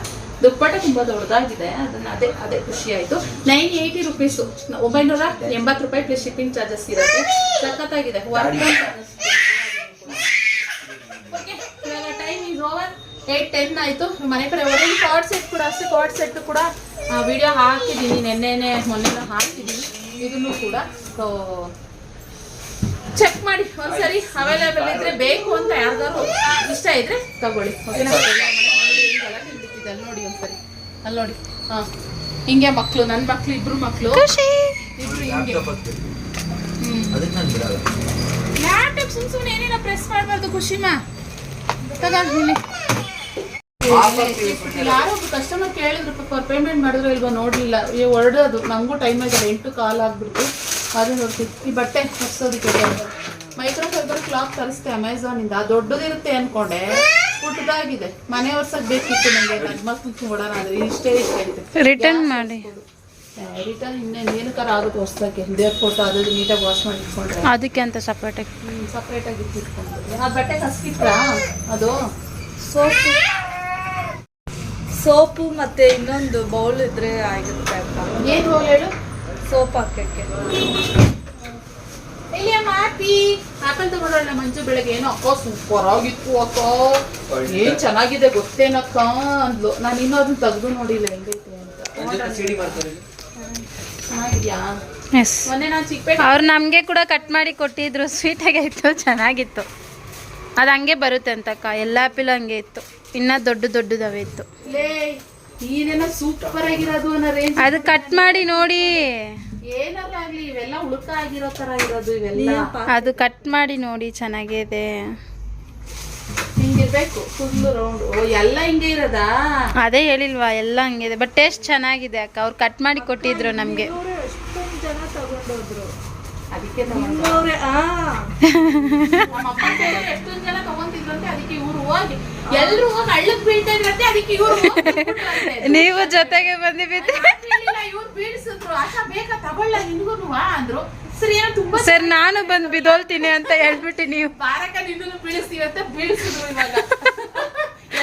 ದುಪ್ಪಟ್ಟ ತುಂಬಾ ದೊಡ್ಡದಾಗಿದೆ ಅದನ್ನ ಅದೇ ಅದೇ ಖುಷಿ ಆಯ್ತು. ನೈನ್ ಏಯ್ಟಿ ರುಪೀಸ್ ಒಂಬೈನೂರ ಎಂಬತ್ತು ರೂಪಾಯಿ ಪ್ಲಸ್ ಶಿಪ್ಪಿಂಗ್ ಚಾರ್ಜಸ್ ಇರುತ್ತೆ. ಸಖತ್ತಾಗಿದೆ. Time is over eight ten ಆಯಿತು. ಮನೆ ಕಡೆ ಹೊರಗೆ ಕಾರ್ಡ್ ಸೆಟ್ ಕೂಡ ಅಷ್ಟೇ. ಕಾರ್ಡ್ ಸೆಟ್ ಕೂಡ ವಿಡಿಯೋ ಹಾಕಿದ್ದೀನಿ. ನೆನ್ನೆನೆ ಮೊನ್ನೆ ಹಾಕಿದ್ದೀನಿ. ಇದನ್ನು ಕೂಡ. ಸೊ ಚೆಕ್ ಮಾಡಿ. ಒಂದ್ಸರಿ ಅವೈಲೇಬಲ್ ಇದ್ರೆ ಬೇಕು ಅಂತ ಯಾರ್ದಾರು ಇಷ್ಟ ಇದ್ರೆ ತಗೊಳ್ಳಿ. ಓಕೆನಾ ಅಲ್ಲಿ ನೋಡಿ ಒಂದ್ಸರಿ. ಅಲ್ಲಿ ನೋಡಿ. ಹಾ. ಹಿಂಗೆ ಮಕ್ಕಳು ನನ್ನ ಮಕ್ಳು ಇಬ್ರು ಮಕ್ಕಳು ಇಬ್ರು ಹಿಂಗೆ. ಅದಕ್ಕೆ ನಾನು ಬಿಡಲ್ಲ. ಲ್ಯಾಪ್ಟಾಪ್ ಸುಮ್ ಸುಮ್ಮನೆ ಏನೇನೋ ಪ್ರೆಸ್ ಮಾಡಬಾರ್ದು ಖುಷಿಮಾ. ತಗ ಇಲ್ಲಿ. ಯಾರೋ ಒಬ್ರು ಕಸ್ಟಮರ್ ಕೇಳಿದ್ರು ಪಾಪ ಪೇಮೆಂಟ್ ಮಾಡಿದ್ರು ಇಲ್ವಾ ನೋಡ್ಲಿಲ್ಲ. ಈ ಹೊರಡೋದು. ನಂಗೂ ಟೈಮ್ ಆಗಿದೆ. ಎಂಟು ಕಾಲ್ ಆಗ್ಬಿಡ್ತು. ಅದು ನೋಡ್ತೀವಿ ಈ ಬಟ್ಟೆ ಹೊರ್ಸೋದಕ್ಕೆ ಮೈಕ್ರೋ ಫೈಬರ್ ಕ್ಲಾತ್ ತರಿಸ್ತೆ ಅಮೆಝಾನಿಂದ ದೊಡ್ಡದಿರುತ್ತೆ ಅನ್ಕೊಂಡೆ. ಪುಟ್ಟದಾಗಿದೆ. ಮನೆ ವರ್ಷಕ್ಕೆ ಬೇಕಿತ್ತು ನನಗೆ ನನ್ನ ಮಕ್ಳು ಓಡೋಣ ಅಂದ್ರೆ ಇಷ್ಟೇ ಇಷ್ಟ ಐತೆ ರಿಟರ್ನ್ ಮಾಡಿ. ರಿಟರ್ನ್ ಇನ್ನೇನು ಏನಕ್ಕಾರ ಆಗುತ್ತೆ ಹೊರ್ಸಕ್ಕೆ ದೇವ್ರ ಫೋಟೋ ಅದು ನೀಟಾಗಿ ವಾಶ್ ಮಾಡಿ ಇಟ್ಕೊಂಡ್ರೆ. ಅದಕ್ಕೆ ಅಂತ ಸಪ್ರೇಟಾಗಿ ಸಪ್ರೇಟಾಗಿ ಇಟ್ಟಿಟ್ಕೊಂಡು ಆ ಬಟ್ಟೆ ಕಸ್ಕಿಟ್ರಾ ಅದು? ಸೋಪು. ಸೋಪು ಮತ್ತೆ ಇನ್ನೊಂದು ಬೌಲ್ ಇದ್ರೆ ಆಗಿರುತ್ತೆ ಅಂತ. ಏನು ಹೇಳು? ಸೋಪ್ ಹಾಕಕ್ಕೆ ಇಲ್ಲಿ ಆಪಲ್ ತಗೊಳ್ಳೋಣ ಮಂಜು ಬೆಳಗ್ಗೆ ಏನೋ ಅಕ್ಕ ಸೂಪರ್ ಆಗಿತ್ತು ಅಕ್ಕ. ಏನ್ ಚೆನ್ನಾಗಿದೆ ಗೊತ್ತೇನಕ್ಕ? ಅಂದ್ಲು. ನಾನು ಇನ್ನೂ ಅದನ್ನ ತೆಗ್ದು ನೋಡಿಲ್ಲ ಹೆಂಗೈತೆ ಅಂತ. ಚೆನ್ನಾಗಿದ್ಯಾ? ಎಸ್ ಮೊನ್ನೆ ನಾನು ಚಿಕ್ಕಪೇಟೆ ಅವ್ರು ನಮಗೆ ಕೂಡ ಕಟ್ ಮಾಡಿ ಕೊಟ್ಟಿದ್ರು. ಸ್ವೀಟಾಗಿ ಆಗಿತ್ತು ಚೆನ್ನಾಗಿತ್ತು. ಅದು ಹಂಗೆ ಬರುತ್ತೆ ಅಂತಕ್ಕ. ಎಲ್ಲ ಆಪಿಲ್ ಹಂಗೆ ಇತ್ತು. ಇನ್ನೂ ದೊಡ್ಡ ದೊಡ್ಡದವೇ ಇತ್ತು. ಲೇ ನೀನೇನೋ ಸೂಪರ್ ಆಗಿರೋದು ಅನ್ನೋ ರೇಂಜ್ ಅದು ಕಟ್ ಮಾಡಿ ನೋಡಿ. ಏನಾರ ಆಗ್ಲಿ ಇವೆಲ್ಲ ಉಳುಕ ಆಗಿರೋ ತರ ಇರೋದು ಇವೆಲ್ಲ. ಅದು ಕಟ್ ಮಾಡಿ ನೋಡಿ ಚೆನ್ನಾಗಿದೆ. ಹಿಂಗಿರ್ಬೇಕು ಫುಲ್ ರೌಂಡ್ ಓ ಎಲ್ಲ ಹಿಂಗೆ ಇರೋದಾ? ಅದೇ ಹೇಳಿಲ್ವಾ ಎಲ್ಲ ಹಂಗಿದೆ ಬಟ್ ಟೇಸ್ಟ್ ಚೆನ್ನಾಗಿದೆ ಅಕ್ಕ. ಅವ್ರು ಕಟ್ ಮಾಡಿ ಕೊಟ್ಟಿದ್ರು ನಮಗೆ. ಎಷ್ಟೊಂದು ಜನ ತಗೊಂಡೋದ್ರು. ಅದಕ್ಕೆ ಅದಕ್ಕೆ ಇವ್ರು ಹೋಗಿ ಎಲ್ರು ಹಳ್ಳಕ್ ಬೀಳ್ತಾ ಇದ್ರಂತೆ ಅದಕ್ಕೆ ಇವ್ರು ನೀವು ಜೊತೆಗೆ ಬಂದಿ ಬಿದ್ದೆ. ಇವ್ರು ಬೀಳ್ಸಿದ್ರು. ಅಕ್ಕ ಬೇಗ ತಗೊಳ್ಳ ನಿನ್ಗೂನು ಅಂದ್ರು. ಸರಿ ಏನೋ ತುಂಬಾ ಸರ್ ನಾನು ಬಂದ್ ಬಿದೋಲ್ತೀನಿ ಅಂತ ಹೇಳ್ಬಿಟ್ಟು ನೀವು. ಬಾರಕ ನಿನ್ನೂ ಬೀಳಿಸ್ತೀವಿ ಅಂತ ಬೀಳಿಸಿದ್ರು ಇವಾಗ.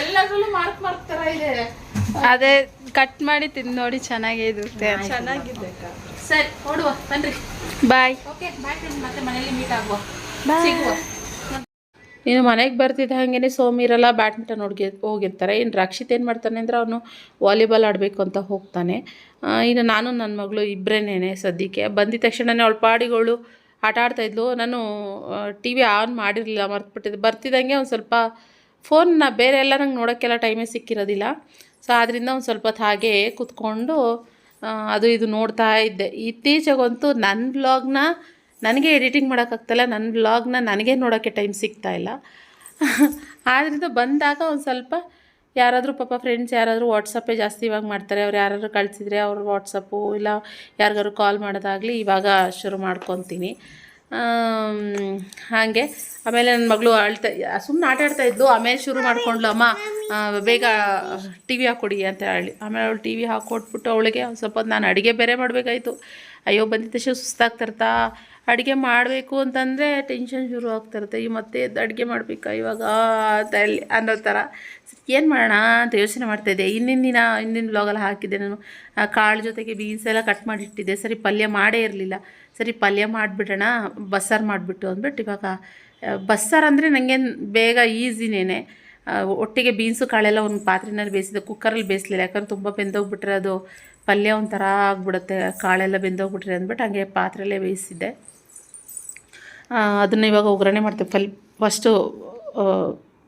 ಎಲ್ಲದ್ರಲ್ಲೂ ಮಾರ್ಕ್ ಮಾರ್ಕ್ ತರ ಇದೆ. ಅದೇ ಕಟ್ ಮಾಡಿ ತಿಂದು ನೋಡಿ ಚೆನ್ನಾಗಿರುತ್ತೆ ಚೆನ್ನಾಗಿದೆ ಸರ್ ನೋಡುವ ಬನ್ರಿ. ಬಾಯ್ ಓಕೆ ಬಾಯ್ ಫ್ರೆಂಡ್ಸ್ ಮತ್ತೆ ಮನೇಲಿ ಮೀಟ್ ಆಗುವ. ಸಿಗುವ. ಇನ್ನು ಮನೆಗೆ ಬರ್ತಿದ್ದ ಹಾಗೇನೆ ಸೋಮಿರೆಲ್ಲ ಬ್ಯಾಡ್ಮಿಂಟನ್ ಹೋಗಿ ಹೋಗಿರ್ತಾರೆ. ಇನ್ನು ರಕ್ಷಿತ್ ಏನು ಮಾಡ್ತಾನೆ ಅಂದರೆ ಅವನು ವಾಲಿಬಾಲ್ ಆಡಬೇಕು ಅಂತ ಹೋಗ್ತಾನೆ. ಇನ್ನು ನಾನು ನನ್ನ ಮಗಳು ಇಬ್ಬರೇನೇ ಸದ್ಯಕ್ಕೆ. ಬಂದಿದ ತಕ್ಷಣವೇ ಅವಳ ಪಾಡಿಗಳು ಆಟ ಆಡ್ತಾಯಿದ್ಲು ನಾನು ಟಿ ವಿ ಆನ್ ಮಾಡಿರಲಿಲ್ಲ, ಮರ್ತುಬಿಟ್ಟಿದ್ದೆ. ಬರ್ತಿದ್ದಂಗೆ ಒಂದು ಸ್ವಲ್ಪ ಫೋನ್ನ ಬೇರೆ ಎಲ್ಲ ನಂಗೆ ನೋಡೋಕ್ಕೆಲ್ಲ ಟೈಮೇ ಸಿಕ್ಕಿರೋದಿಲ್ಲ. ಸೊ ಆದ್ದರಿಂದ ಒಂದು ಸ್ವಲ್ಪ ಹಾಗೆ ಕೂತ್ಕೊಂಡು ಅದು ಇದು ನೋಡ್ತಾ ಇದ್ದೆ. ಇತ್ತೀಚೆಗಂತೂ ನನ್ನ ಬ್ಲಾಗ್ನ ನನಗೆ ಎಡಿಟಿಂಗ್ ಮಾಡೋಕ್ಕಾಗ್ತಾಯಿಲ್ಲ ನನ್ನ ವ್ಲಾಗ್ನ ನನಗೆ ನೋಡೋಕ್ಕೆ ಟೈಮ್ ಸಿಗ್ತಾ ಇಲ್ಲ. ಆದ್ದರಿಂದ ಬಂದಾಗ ಒಂದು ಸ್ವಲ್ಪ ಯಾರಾದರೂ ಪಾಪ ಫ್ರೆಂಡ್ಸ್ ಯಾರಾದರೂ ವಾಟ್ಸಪ್ಪೇ ಜಾಸ್ತಿ ಇವಾಗ ಮಾಡ್ತಾರೆ. ಅವ್ರು ಯಾರಾದ್ರು ಕಳಿಸಿದ್ರೆ ಅವ್ರ ವಾಟ್ಸಪ್ಪು ಇಲ್ಲ ಯಾರಿಗಾದ್ರು ಕಾಲ್ ಮಾಡೋದಾಗಲಿ ಇವಾಗ ಶುರು ಮಾಡ್ಕೊತೀನಿ. ಹಾಗೆ. ಆಮೇಲೆ ನನ್ನ ಮಗಳು ಅಳ್ತಾ ಸುಮ್ಮನೆ ಆಟ ಆಡ್ತಾ ಇದ್ಲು. ಆಮೇಲೆ ಶುರು ಮಾಡ್ಕೊಂಡ್ಲು, ಅಮ್ಮ ಬೇಗ ಟಿ ವಿ ಹಾಕ್ಕೊಡಿ ಅಂತ ಹೇಳಿ. ಆಮೇಲೆ ಅವಳು ಟಿ ವಿ ಹಾಕ್ಕೊಟ್ಬಿಟ್ಟು ಅವಳಿಗೆ ಸ್ವಲ್ಪ, ನಾನು ಅಡುಗೆ ಬೇರೆ ಮಾಡಬೇಕಾಯ್ತು. ಅಯ್ಯೋ, ಬಂದಿದ್ದ ಸುಸ್ತಾಗ್ತಿರ್ತಾ ಅಡುಗೆ ಮಾಡಬೇಕು ಅಂತಂದರೆ ಟೆನ್ಷನ್ ಶುರು ಆಗ್ತಿರುತ್ತೆ. ಈ ಮತ್ತೆ ಎದ್ದು ಅಡುಗೆ ಮಾಡಬೇಕಾ ಇವಾಗ? ತಲ್ಲಿ ಅನ್ನೋ ಥರ ಏನು ಮಾಡೋಣ ಅಂತ ಯೋಚನೆ ಮಾಡ್ತಾಯಿದ್ದೆ ಇನ್ನಿನ ದಿನ ಹಿಂದಿನ ಬ್ಲಾಗಲ್ಲಿ ಹಾಕಿದ್ದೆ ನಾನು. ಕಾಳು ಜೊತೆಗೆ ಬೀನ್ಸ್ ಎಲ್ಲ ಕಟ್ ಮಾಡಿಟ್ಟಿದ್ದೆ ಸರಿ ಪಲ್ಯ ಮಾಡೇ ಇರಲಿಲ್ಲ. ಸರಿ ಪಲ್ಯ ಮಾಡಿಬಿಡೋಣ ಬಸ್ಸಾರು ಮಾಡಿಬಿಟ್ಟು ಅಂದ್ಬಿಟ್ಟು ಇವಾಗ ಬಸ್ಸಾರು ಅಂದರೆ ನನಗೆ ಬೇಗ ಈಸಿನೇನೆ. ಆ, ಒಟ್ಟಿಗೆ ಬೀನ್ಸು ಕಾಳೆಲ್ಲ ಒಂದು ಪಾತ್ರೆನಲ್ಲಿ ಬೇಯಿಸಿದೆ. ಕುಕ್ಕರಲ್ಲಿ ಬೇಯಿಸಲಿಲ್ಲ. ಯಾಕಂದ್ರೆ ತುಂಬ ಬೆಂದೋಗ್ಬಿಟ್ರೆ ಅದು. ಪಲ್ಯ ಒಂಥರ ಆಗ್ಬಿಡುತ್ತೆ, ಕಾಳೆಲ್ಲ ಬೆಂದೋಗ್ಬಿಟ್ರೆ ಅಂದ್ಬಿಟ್ಟು ಹಂಗೆ ಪಾತ್ರೆಯಲ್ಲೇ ಬೇಯಿಸಿದ್ದೆ. ಅದನ್ನು ಇವಾಗ ಒಗ್ಗರಣೆ ಮಾಡ್ತೇವೆ ಫಲ್ ಫಸ್ಟು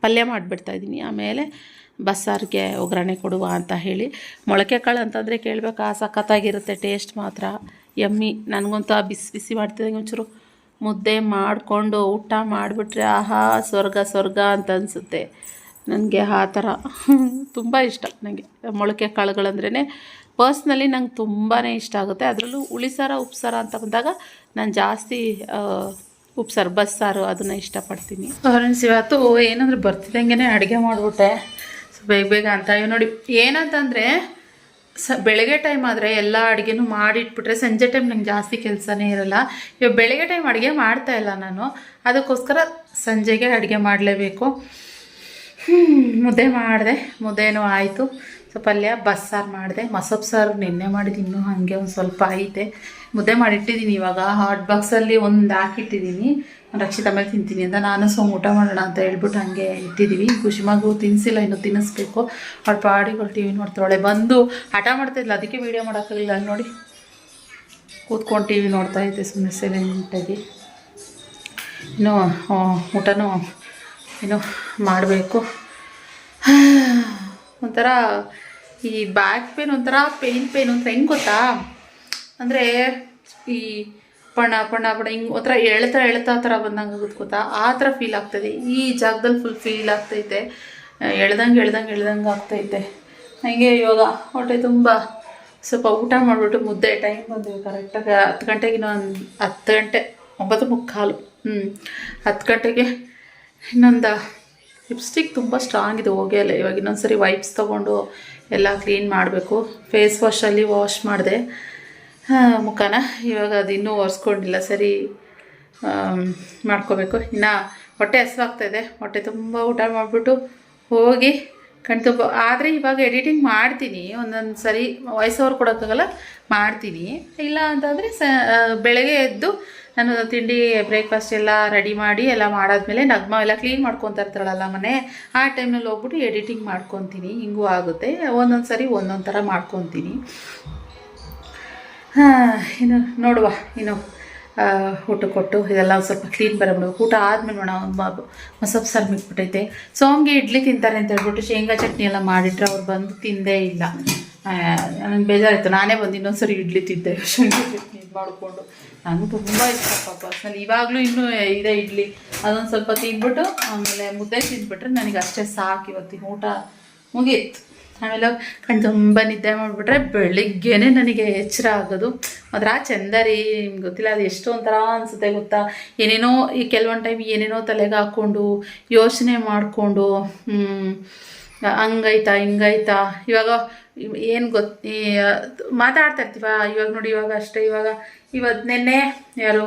ಪಲ್ಯ ಮಾಡಿಬಿಡ್ತಾ ಇದ್ದೀನಿ. ಆಮೇಲೆ ಬಸ್ಸಾರಿಗೆ ಒಗ್ಗರಣೆ ಕೊಡುವ ಅಂತ ಹೇಳಿ. ಮೊಳಕೆ ಕಾಳು ಅಂತಂದರೆ ಕೇಳಬೇಕಾ, ಸಖತ್ತಾಗಿರುತ್ತೆ ಟೇಸ್ಟ್ ಮಾತ್ರ. ಎಮ್ಮಿ ನನಗಂತೂ ಬಿಸಿ ಬಿಸಿ ಮಾಡ್ತಿದ್ದಂಗೆ ಒಂಚೂರು ಮುದ್ದೆ ಮಾಡಿಕೊಂಡು ಊಟ ಮಾಡಿಬಿಟ್ರೆ ಆಹಾ, ಸ್ವರ್ಗ ಸ್ವರ್ಗ ಅಂತ ಅನಿಸುತ್ತೆ. ನನಗೆ ಆ ಥರ. <laughs> ತುಂಬ ಇಷ್ಟ ನನಗೆ ಮೊಳಕೆ ಕಾಳುಗಳಂದ್ರೇ ಪರ್ಸ್ನಲಿ ನಂಗೆ ತುಂಬಾ ಇಷ್ಟ ಆಗುತ್ತೆ. ಅದರಲ್ಲೂ ಉಳಿಸಾರ ಉಪ್ಸಾರ ಅಂತ ಬಂದಾಗ ನಾನು ಜಾಸ್ತಿ ಉಪ್ಸಾರು ಬಸ್ಸಾರು ಅದನ್ನು ಇಷ್ಟಪಡ್ತೀನಿ. ಫ್ರೆಂಡ್ಸ್ ಇವತ್ತು ಏನಂದ್ರೆ ಬರ್ತಿದ್ದಂಗೆ ಅಡುಗೆ ಮಾಡಿಬಿಟ್ಟೆ. ಸೊ, ಬೇಗ ಬೇಗ ಅಂತ. ಇವ್ ನೋಡಿ, ಏನಂತಂದರೆ ಸ, ಬೆಳಗ್ಗೆ ಟೈಮ್ ಆದರೆ ಎಲ್ಲ ಅಡುಗೆನೂ ಮಾಡಿಟ್ಬಿಟ್ರೆ ಸಂಜೆ ಟೈಮ್ ನಂಗೆ ಜಾಸ್ತಿ ಕೆಲಸನೇ ಇರಲ್ಲ. ಇವಾಗ ಬೆಳಗ್ಗೆ ಟೈಮ್ ಅಡುಗೆ ಮಾಡ್ತಾ ಇಲ್ಲ ನಾನು. ಅದಕ್ಕೋಸ್ಕರ ಸಂಜೆಗೆ ಅಡುಗೆ ಮಾಡಲೇಬೇಕು. ಮುದ್ದೆ ಮಾಡಿದೆ. ಮುದ್ದೆನೂ ಆಯಿತು. ಸ್ವಲ್ಪ ಪಲ್ಯ ಬಸ್ಸಾರು ಮಾಡಿದೆ. ಮಸೊಪ್ಪು ಸಾರು ನಿನ್ನೆ ಮಾಡಿದ್ದು ಇನ್ನೂ ಹಾಗೆ ಒಂದು ಸ್ವಲ್ಪ ಐತೆ. ಮುದ್ದೆ ಮಾಡಿಟ್ಟಿದ್ದೀನಿ ಇವಾಗ. ಹಾಟ್ ಬಾಕ್ಸಲ್ಲಿ ಒಂದು ಹಾಕಿಟ್ಟಿದ್ದೀನಿ ರಕ್ಷಿತ ಮೇಲೆ ತಿಂತೀನಿ ಅಂತ ನಾನು ಸೊ ಊಟ ಮಾಡೋಣ ಅಂತ ಹೇಳ್ಬಿಟ್ಟು ಹಾಗೆ ಇಟ್ಟಿದ್ದೀವಿ ಮಗು ತಿನ್ನಿಸಿಲ್ಲ ಇನ್ನು ತಿನ್ನಿಸ್ಬೇಕು. ಅವ್ರ ಪಾಡಿಗಳು ಟಿ ವಿ ನೋಡ್ತಾಳೆ ಬಂದು ಹಠ ಮಾಡ್ತಾಯಿದ್ಲು ಅದಕ್ಕೆ ವೀಡಿಯೋ ಮಾಡೋಕ್ಕಾಗಿಲ್ಲ. ಅಲ್ಲಿ ನೋಡಿ. ಕೂತ್ಕೊಂಡು ಟಿ ವಿ ನೋಡ್ತಾ ಇದ್ದೆ ಸುಮ್ಮನೆ ಸೆಲೆಂಟಾಗಿ ಇನ್ನು ಊಟನೂ ಏನು ಮಾಡಬೇಕು. ಒಂಥರ ಈ ಬ್ಯಾಕ್ ಪೇನ್ ಒಂಥರ ಪೇನ್ ಪೇನ್ ಅಂತ ಹೆಂಗೆ ಗೊತ್ತಾ? ಅಂದರೆ ಈ ಪಣ ಪಣ ಪಣ, ಹಿಂಗೆ ಒಂಥರ ಎಳ್ತಾ ಎಳ್ತಾ ಥರ ಬಂದಂಗೆ ಆಗುತ್ತೆ ಗೊತ್ತಾ? ಆ ಥರ ಫೀಲ್ ಆಗ್ತದೆ. ಈ ಜಾಗದಲ್ಲಿ ಫುಲ್ ಫೀಲ್ ಆಗ್ತೈತೆ. ಎಳ್ದಂಗೆ ಎಳ್ದಂಗೆ ಎಳ್ದಂಗೆ ಆಗ್ತೈತೆ. ಹಂಗೆ ಇವಾಗ ಹೊಟ್ಟೆ ತುಂಬ ಸ್ವಲ್ಪ ಊಟ ಮಾಡಿಬಿಟ್ಟು ಮುದ್ದೆ ಟೈಮ್ ಬಂದಿವೆ ಕರೆಕ್ಟಾಗಿ ಹತ್ತು ಗಂಟೆಗೆ ಒಂದು ಹತ್ತು ಗಂಟೆ, ಒಂಬತ್ತು ಮುಕ್ಕಾಲು. ಹ್ಞೂ ಹತ್ತು ಗಂಟೆಗೆ ಇನ್ನೊಂದು ಲಿಪ್ಸ್ಟಿಕ್ ತುಂಬ ಸ್ಟ್ರಾಂಗ್ ಇದೆ ಹೋಗಿ ಇಲ್ಲ ಇವಾಗ ಇನ್ನೊಂದು ಸರಿ ವೈಪ್ಸ್ ತೊಗೊಂಡು ಎಲ್ಲ ಕ್ಲೀನ್ ಮಾಡಬೇಕು. ಫೇಸ್ ವಾಶಲ್ಲಿ ವಾಶ್ ಮಾಡಿದೆ. ಮುಖನ. ಇವಾಗ ಅದು ಇನ್ನೂ ಒರೆಸ್ಕೊಂಡಿಲ್ಲ. ಸರಿ ಮಾಡ್ಕೋಬೇಕು. ಇನ್ನು ಹೊಟ್ಟೆ ಹಸಿವಾಗ್ತಾಯಿದೆ ಹೊಟ್ಟೆ ತುಂಬ ಊಟ ಮಾಡಿಬಿಟ್ಟು ಹೋಗಿ ಕಣ್ತುಂಬ ಆದರೆ ಇವಾಗ ಎಡಿಟಿಂಗ್ ಮಾಡ್ತೀನಿ. ಒಂದೊಂದು ಸರಿ ವಯಸ್ಸವ್ರು ಕೊಡೋಕ್ಕಾಗಲ್ಲ, ಮಾಡ್ತೀನಿ. ಇಲ್ಲ ಅಂತಂದರೆ ಸ ಬೆಳಗ್ಗೆ ಎದ್ದು ನಾನು ತಿಂಡಿ ಬ್ರೇಕ್ಫಾಸ್ಟ್ ಎಲ್ಲ ರೆಡಿ ಮಾಡಿ ಎಲ್ಲ ಮಾಡಾದ್ಮೇಲೆ ನಗ್ಮ ಎಲ್ಲ ಕ್ಲೀನ್ ಮಾಡ್ಕೊತಾ ಇರ್ತಾಳಲ್ಲ ಮನೆ, ಆ ಟೈಮ್ನಲ್ಲಿ ಹೋಗ್ಬಿಟ್ಟು ಎಡಿಟಿಂಗ್ ಮಾಡ್ಕೊತೀನಿ. ಹಿಂಗೂ ಆಗುತ್ತೆ. ಒಂದೊಂದು ಸರಿ ಒಂದೊಂದು ಥರ ಮಾಡ್ಕೊತೀನಿ. ಹಾಂ, ಇನ್ನು ನೋಡುವ, ಇನ್ನು ಊಟ ಕೊಟ್ಟು ಇದೆಲ್ಲ ಒಂದು ಸ್ವಲ್ಪ ಕ್ಲೀನ್ ಬರಬಿಡ್ಬೇಕು. ಊಟ ಆದ್ಮೇಲೆ ನೋಡ ಮಸಬ್ ಸಾರು ಮಿಕ್ಬಿಟ್ಟೈತೆ. ಸೊ ಇಡ್ಲಿ ತಿಂತಾರೆ ಅಂತ ಹೇಳ್ಬಿಟ್ಟು ಶೇಂಗಾ ಚಟ್ನಿ ಎಲ್ಲ ಮಾಡಿಟ್ರೆ ಅವ್ರು ಬಂದು ತಿಂದೇ ಇಲ್ಲ. ನನಗೆ ಬೇಜಾರಾಯಿತು. ನಾನೇ ಬಂದು ಇನ್ನೊಂದ್ಸರಿ ಇಡ್ಲಿ ತಿದ್ದೆ ಇದು ಮಾಡಿಕೊಂಡು. ನನಗೂ ತುಂಬ ಇಷ್ಟ ಅಸಲು ಇವಾಗಲೂ ಇನ್ನೂ ಇದೆ ಇಡ್ಲಿ. ಅದೊಂದು ಸ್ವಲ್ಪ ತಿಂದ್ಬಿಟ್ಟು, ಆಮೇಲೆ ಮುದ್ದೆ ತಿಂದ್ಬಿಟ್ರೆ ನನಗೆ ಅಷ್ಟೇ ಸಾಕು. ಇವತ್ತಿನ ಊಟ ಮುಗೀತು. ಆಮೇಲೆ ಕಣ್ ತುಂಬ ನಿದ್ದೆ ಮಾಡಿಬಿಟ್ರೆ ಬೆಳಿಗ್ಗೆನೆ ನನಗೆ ಎಚ್ಚರ ಆಗೋದು. ಅದ್ರ ಚೆಂದ ರೀ ನಿಮ್ಗೆ ಗೊತ್ತಿಲ್ಲ, ಅದು ಎಷ್ಟು ಒಂಥರ ಅನಿಸುತ್ತೆ ಗೊತ್ತಾ? ಏನೇನೋ ಈ ಕೆಲವೊಂದು ಟೈಮ್ ಏನೇನೋ ತಲೆಗೆ ಹಾಕ್ಕೊಂಡು, ಯೋಚನೆ ಮಾಡಿಕೊಂಡು ಹಂಗೈತಾ, ಹಿಂಗೈತಾ. ಇವಾಗ ಏನು ಗೊತ್ತ ಮಾತಾಡ್ತಾ ಇರ್ತೀವ? ಇವಾಗ ನೋಡಿ, ಇವಾಗ ಅಷ್ಟೇ. ಇವಾಗ ಇವತ್ತು ನಿನ್ನೆ ಯಾರು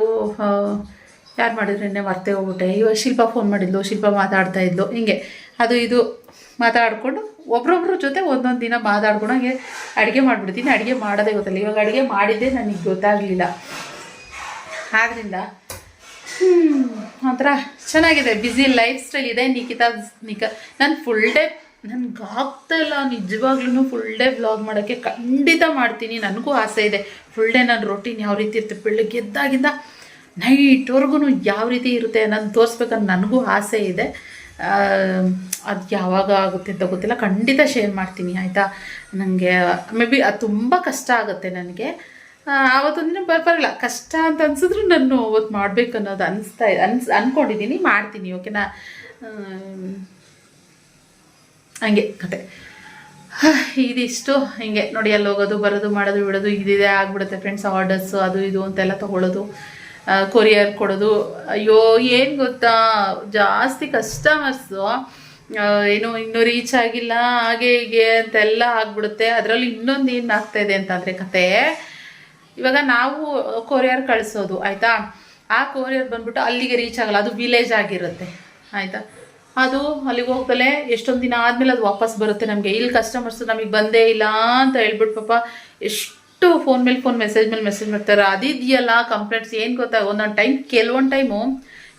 ಯಾರು ಮಾಡಿದ್ರು ನಿನ್ನೆ ಮರ್ತೇ ಹೋಗ್ಬಿಟ್ಟೆ. ಇವಾಗ ಶಿಲ್ಪ ಫೋನ್ ಮಾಡಿದ್ಲು. ಶಿಲ್ಪ ಮಾತಾಡ್ತಾ ಇದ್ಲು. ಹಿಂಗೆ. ಅದು ಇದು ಮಾತಾಡಿಕೊಂಡು ಒಬ್ರೊಬ್ರ ಜೊತೆ ಒಂದೊಂದು ದಿನ ಮಾತಾಡ್ಕೊಂಡು ಹಂಗೆ ಅಡುಗೆ ಮಾಡಿಬಿಡ್ತೀನಿ. ಅಡುಗೆ ಮಾಡೋದೇ ಗೊತ್ತಲ್ಲ. ಇವಾಗ ಅಡುಗೆ ಮಾಡಿದ್ದೇ ನನಗೆ ಗೊತ್ತಾಗಲಿಲ್ಲ. ಆದ್ದರಿಂದ ಒಂಥರ ಚೆನ್ನಾಗಿದೆ. ಬ್ಯುಸಿ ಲೈಫ್ ಸ್ಟೈಲ್ ಇದೆ. ನಿಖಿತಾ ನಿಖ ನಾನು ಫುಲ್ ಡೇ ನನ್ಗೆ ಆಗ್ತಾ ಇಲ್ಲ ನಿಜವಾಗ್ಲೂ ಫುಲ್ ಡೇ ವ್ಲಾಗ್ ಮಾಡೋಕ್ಕೆ ಖಂಡಿತ ಮಾಡ್ತೀನಿ, ನನಗೂ ಆಸೆ ಇದೆ. ಫುಲ್ ಡೇ ನನ್ನ ರೊಟೀನ್ ಯಾವ ರೀತಿ ಇರುತ್ತೆ? ಬೆಳಗ್ಗೆ ಎದ್ದಾಗಿಂದ ನೈಟ್ವರೆಗೂ ಯಾವ ರೀತಿ ಇರುತ್ತೆ ನಾನು ತೋರಿಸ್ಬೇಕಂತ ನನಗೂ ಆಸೆ ಇದೆ. ಅದು ಯಾವಾಗ ಆಗುತ್ತೆ ಅಂತ ಗೊತ್ತಿಲ್ಲ. ಖಂಡಿತ ಶೇರ್ ಮಾಡ್ತೀನಿ, ಆಯಿತಾ? ನನಗೆ ಮೇ ಬಿ ಅದು ತುಂಬ ಕಷ್ಟ ಆಗುತ್ತೆ ನನಗೆ. ಆವತ್ತೊಂದಿನ ದಿನ ಬರ್ ಕಷ್ಟ ಅಂತ ಅನ್ಸಿದ್ರು ನಾನು ಅವತ್ತು ಮಾಡ್ಬೇಕು ಅನ್ನೋದು ಅನಿಸ್ತಾ, ಅನ್ಸ್ ಅಂದ್ಕೊಂಡಿದ್ದೀನಿ ಮಾಡ್ತೀನಿ ಓಕೆನಾ ಹಂಗೆ, ಕತೆ. ಇದಿಷ್ಟು. ಹಿಂಗೆ, ನೋಡಿ ಅಲ್ಲಿ ಹೋಗೋದು ಬರೋದು, ಮಾಡೋದು, ಬಿಡೋದು, ಇದಿದೆ ಆಗ್ಬಿಡುತ್ತೆ ಫ್ರೆಂಡ್ಸ್ ಆರ್ಡರ್ಸು ಅದು ಇದು ಅಂತೆಲ್ಲ ತೊಗೊಳೋದು ಕೊರಿಯರ್ ಕೊಡೋದು. ಅಯ್ಯೋ, ಏನು ಗೊತ್ತಾ? ಜಾಸ್ತಿ ಕಸ್ಟಮರ್ಸು ಏನು, ಇನ್ನೂ ರೀಚ್ ಆಗಿಲ್ಲ, ಹಾಗೆ, ಹೀಗೆ ಅಂತೆಲ್ಲ ಆಗ್ಬಿಡುತ್ತೆ. ಅದರಲ್ಲಿ ಇನ್ನೊಂದು ಏನು ಇದೆ ಅಂತಂದರೆ ಕತೆ, ಇವಾಗ ನಾವು ಕೊರಿಯರ್ ಕಳಿಸೋದು, ಆಯಿತಾ? ಆ ಕೊರಿಯರ್ ಬಂದ್ಬಿಟ್ಟು ಅಲ್ಲಿಗೆ ರೀಚ್ ಆಗಲ್ಲ, ಅದು ವಿಲೇಜ್ ಆಗಿರುತ್ತೆ. ಆಯಿತಾ? ಅದು ಅಲ್ಲಿಗೆ ಹೋಗ್ದಲೇ ಎಷ್ಟೊಂದು ದಿನ ಆದಮೇಲೆ ಅದು ವಾಪಸ್ ಬರುತ್ತೆ ನಮಗೆ. ಇಲ್ಲಿ ಕಸ್ಟಮರ್ಸ್ ನಮಗೆ ಬಂದೇ ಇಲ್ಲ ಅಂತ ಹೇಳ್ಬಿಟ್ಟು ಪಾಪ ಎಷ್ಟು ಫೋನ್ ಮೇಲೆ ಫೋನ್ ಮೆಸೇಜ್ ಮೇಲೆ ಮೆಸೇಜ್ ಮಾಡ್ತಾರೆ. ಅದಿದೆಯಲ್ಲ ಕಂಪ್ಲೇಂಟ್ಸ್ ಏನು ಗೊತ್ತಾ? ಒಂದೊಂದು ಟೈಮ್ ಕೆಲವೊಂದು ಟೈಮು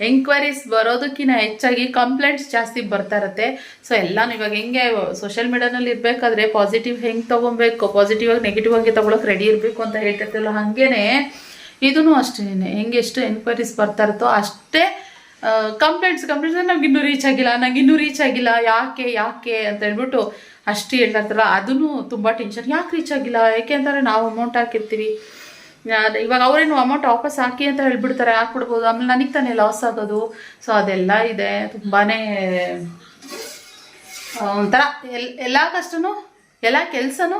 ಎಂಕ್ವೈರೀಸ್ ಬರೋದಕ್ಕಿಂತ ಹೆಚ್ಚಾಗಿ ಕಂಪ್ಲೇಂಟ್ಸ್ ಜಾಸ್ತಿ ಬರ್ತಾ ಇರುತ್ತೆ. ಸೊ ಎಲ್ಲಾನು ಇವಾಗ ಹೆಂಗೆ ಸೋಷಿಯಲ್ ಮೀಡಿಯಾನಲ್ಲಿ ಇರಬೇಕಾದ್ರೆ ಪಾಸಿಟಿವ್ ಹೆಂಗೆ ತೊಗೊಬೇಕು? ಪಾಸಿಟಿವ್ ಆಗಿ ನೆಗೆಟಿವ್ ಆಗಿ ತೊಗೊಳಕ್ಕೆ ರೆಡಿ ಇರಬೇಕು ಅಂತ ಹೇಳ್ತಿರ್ತಲ್ಲ ಹಾಗೇನೆ. ಇದೂ ಅಷ್ಟೇ ಹೆಂಗೆ ಎಷ್ಟು ಎಂಕ್ವೈರೀಸ್ ಬರ್ತಾ ಇರುತ್ತೋ ಅಷ್ಟೇ ಕಂಪ್ಲೇಂಟ್ಸ್ ಕಂಪ್ಲೇಂಟ್ಸ್ ನಮ್ಗೆ ಇನ್ನೂ ರೀಚ್ ಆಗಿಲ್ಲ, ನಂಗೆ ಇನ್ನೂ ರೀಚ್ ಆಗಿಲ್ಲ, ಯಾಕೆ ಯಾಕೆ ಅಂತ ಹೇಳ್ಬಿಟ್ಟು ಅಷ್ಟು ಹೇಳ್ತಾ ಇರ್ತಾರಲ್ಲ ಅದೂ ತುಂಬ ಟೆನ್ಷನ್ ಯಾಕೆ ರೀಚ್ ಆಗಿಲ್ಲ? ಯಾಕೆ ಅಂತಾರೆ, ನಾವು ಅಮೌಂಟ್ ಹಾಕಿರ್ತೀವಿ. ಇವಾಗ ಅವರೇನು ಅಮೌಂಟ್ ವಾಪಸ್ ಹಾಕಿ ಅಂತ ಹೇಳ್ಬಿಡ್ತಾರೆ, ಹಾಕ್ಬಿಡ್ಬೋದು. ಆಮೇಲೆ ನನಗೆ ತಾನೇ ಲಾಸ್ ಆಗೋದು. ಸೊ ಅದೆಲ್ಲ ಇದೆ. ತುಂಬಾ ಒಂಥರ ಎಲ್, ಎಲ್ಲ ಕಷ್ಟನೂ, ಎಲ್ಲ ಕೆಲಸನೂ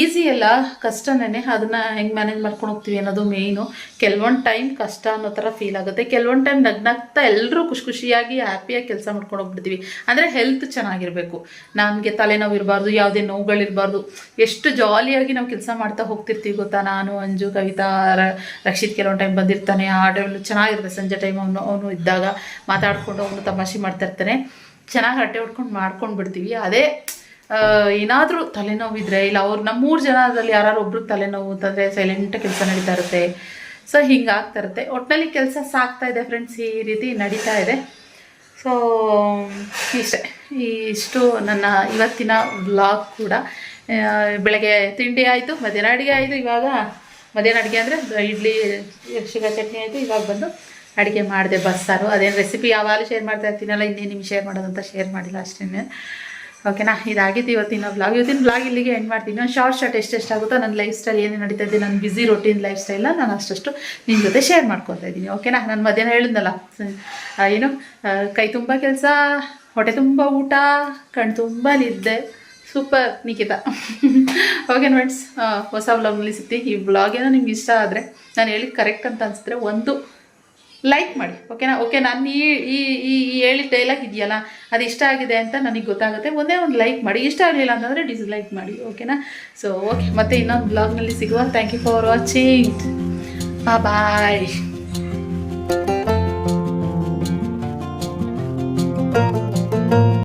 ಈಸಿ ಅಲ್ಲ, ಕಷ್ಟನೇ. ಅದನ್ನು ಹೆಂಗೆ ಮ್ಯಾನೇಜ್ ಮಾಡ್ಕೊಂಡು ಹೋಗ್ತೀವಿ ಅನ್ನೋದು ಮೇಯ್ನು ಕೆಲವೊಂದು ಟೈಮ್ ಕಷ್ಟ ಅನ್ನೋ ಥರ ಫೀಲ್ ಆಗುತ್ತೆ. ಕೆಲವೊಂದು ಟೈಮ್ ನಗ್ನಾಗ್ತಾ ಎಲ್ಲರೂ ಖುಷಿ ಖುಷಿಯಾಗಿ ಹ್ಯಾಪಿಯಾಗಿ ಕೆಲಸ ಮಾಡ್ಕೊಂಡು ಹೋಗ್ಬಿಡ್ತೀವಿ. ಅಂದರೆ ಹೆಲ್ತ್ ಚೆನ್ನಾಗಿರಬೇಕು. ನಮಗೆ ತಲೆನೋವು ಇರಬಾರ್ದು, ಯಾವುದೇ ನೋವುಗಳಿರಬಾರ್ದು. ಎಷ್ಟು ಜಾಲಿಯಾಗಿ ನಾವು ಕೆಲಸ ಮಾಡ್ತಾ ಹೋಗ್ತಿರ್ತೀವಿ ಗೊತ್ತಾ? ನಾನು, ಅಂಜು, ಕವಿತಾ ರಕ್ಷಿತ್ ಕೆಲವೊಂದು ಟೈಮ್ ಬಂದಿರ್ತಾನೆ. ಆ ಟೈಮಲ್ಲಿ ಚೆನ್ನಾಗಿರುತ್ತೆ. ಸಂಜೆ ಟೈಮ್ ಅವನು ಅವನು ಇದ್ದಾಗ ಮಾತಾಡಿಕೊಂಡು ಅವನು ತಮಾಷೆ ಮಾಡ್ತಾ ಇರ್ತಾನೆ. ಚೆನ್ನಾಗಿ ಅಟ್ಟೆ ಹೊಡ್ಕೊಂಡು ಮಾಡ್ಕೊಂಡು ಬಿಡ್ತೀವಿ ಅದೇ ಏನಾದರೂ ತಲೆನೋವಿದ್ರೆ, ಇಲ್ಲ ಅವ್ರು ನಮ್ಮ ಮೂರು ಜನದಲ್ಲಿ ಯಾರು ಒಬ್ರಿಗೆ ತಲೆನೋವು ಅಂತಂದರೆ ಸೈಲೆಂಟ್ ಕೆಲಸ ನಡೀತಾ ಇರುತ್ತೆ. ಸೊ ಹಿಂಗಾಗ್ತಾ ಇರುತ್ತೆ. ಒಟ್ಟಿನಲ್ಲಿ ಕೆಲಸ ಸಾಕ್ತಾ ಇದೆ ಫ್ರೆಂಡ್ಸ್ ಈ ರೀತಿ ನಡೀತಾ ಇದೆ. ಸೊ ಇಷ್ಟೇ. ಇಷ್ಟು ನನ್ನ ಇವತ್ತಿನ ವ್ಲಾಗ್ ಕೂಡ. ಬೆಳಗ್ಗೆ ತಿಂಡಿ ಆಯಿತು, ಮಧ್ಯಾಹ್ನ ಅಡುಗೆ ಆಯಿತು, ಇವಾಗ ಮಧ್ಯಾಹ್ನ ಅಡುಗೆ ಅಂದರೆ ಇಡ್ಲಿ ಶೇಂಗಾ ಚಟ್ನಿ ಆಯಿತು, ಇವಾಗ ಬಂದು ಅಡುಗೆ ಮಾಡಿದೆ ಬಸ್ಸಾರು. ಅದೇನು ರೆಸಿಪಿ ಯಾವಾಗಲೂ ಶೇರ್ ಮಾಡ್ತಾ ಇರ್ತೀನಲ್ಲ, ಇನ್ನೇನು ನಿಮ್ಗೆ ಶೇರ್ ಮಾಡೋದಂತ ಶೇರ್ ಮಾಡಿಲ್ಲ ಅಷ್ಟೇ ಓಕೆನಾ ಇದಾಗಿತ್ತು ಇವತ್ತಿನ ಬ್ಲಾಗ್ ಇವತ್ತಿನ ಬ್ಲಾಗ್ ಇಲ್ಲಿಗೆ ಎಂಡ್ ಮಾಡ್ತೀನಿ. ಒಂದು ಶಾರ್ಟ್ ಶಾರ್ಟ್ ಎಷ್ಟೆಷ್ಟಾಗುತ್ತೋ ನನ್ನ ಲೈಫ್ ಸ್ಟೈಲ್ ಏನೇನು ನಡೀತಾ ಇದೆ ನನ್ನ ಬ್ಯುಸಿ ರೊಟೀನ್ ಲೈಫ್ ಸ್ಟೈಲ್ನ ನಾನು ಅಷ್ಟಷ್ಟು ನಿಮ್ಮ ಜೊತೆ ಶೇರ್ ಮಾಡ್ಕೊತಾ ಇದ್ದೀನಿ. ಓಕೆನಾ ನಾನು ಮಧ್ಯಾಹ್ನ ಹೇಳಿದ್ನಲ್ಲ ಏನು ಕೈ ತುಂಬ ಕೆಲಸ, ಹೊಟ್ಟೆ ತುಂಬ ಊಟ, ಕಣ್ ತುಂಬ ನಿದ್ದೆ. ಸೂಪರ್ ನಿಖಿತ. ಓಕೆ ಫ್ರೆಂಡ್ಸ್ ಹೊಸ ವ್ಲಾಗ್ನಲ್ಲಿ ಸಿಗ್ತೀನಿ. ಈ ಬ್ಲಾಗ್ ಏನೋ ನಿಮ್ಗೆ ಇಷ್ಟ ಆದರೆ, ನಾನು ಹೇಳಿ ಕರೆಕ್ಟ್ ಅಂತ ಅನಿಸಿದ್ರೆ ಒಂದು ಲೈಕ್ ಮಾಡಿ ಓಕೆನಾ ಓಕೆ ನಾನು ಈ ಈ ಹೇಳಿದ ಡೈಲಾಗ್ ಇದೆಯಲ್ಲ, ಅದು ಇಷ್ಟ ಆಗಿದೆ ಅಂತ ನನಗೆ ಗೊತ್ತಾಗುತ್ತೆ. ಒಂದೇ ಒಂದು ಲೈಕ್ ಮಾಡಿ. ಇಷ್ಟ ಆಗಲಿಲ್ಲ ಅಂತಂದರೆ ಡಿಸ್ಲೈಕ್ ಮಾಡಿ ಓಕೆನಾ ಸೊ ಓಕೆ ಮತ್ತೆ ಇನ್ನೊಂದು ಬ್ಲಾಗ್ನಲ್ಲಿ ಸಿಗುವ. Thank you for watching bye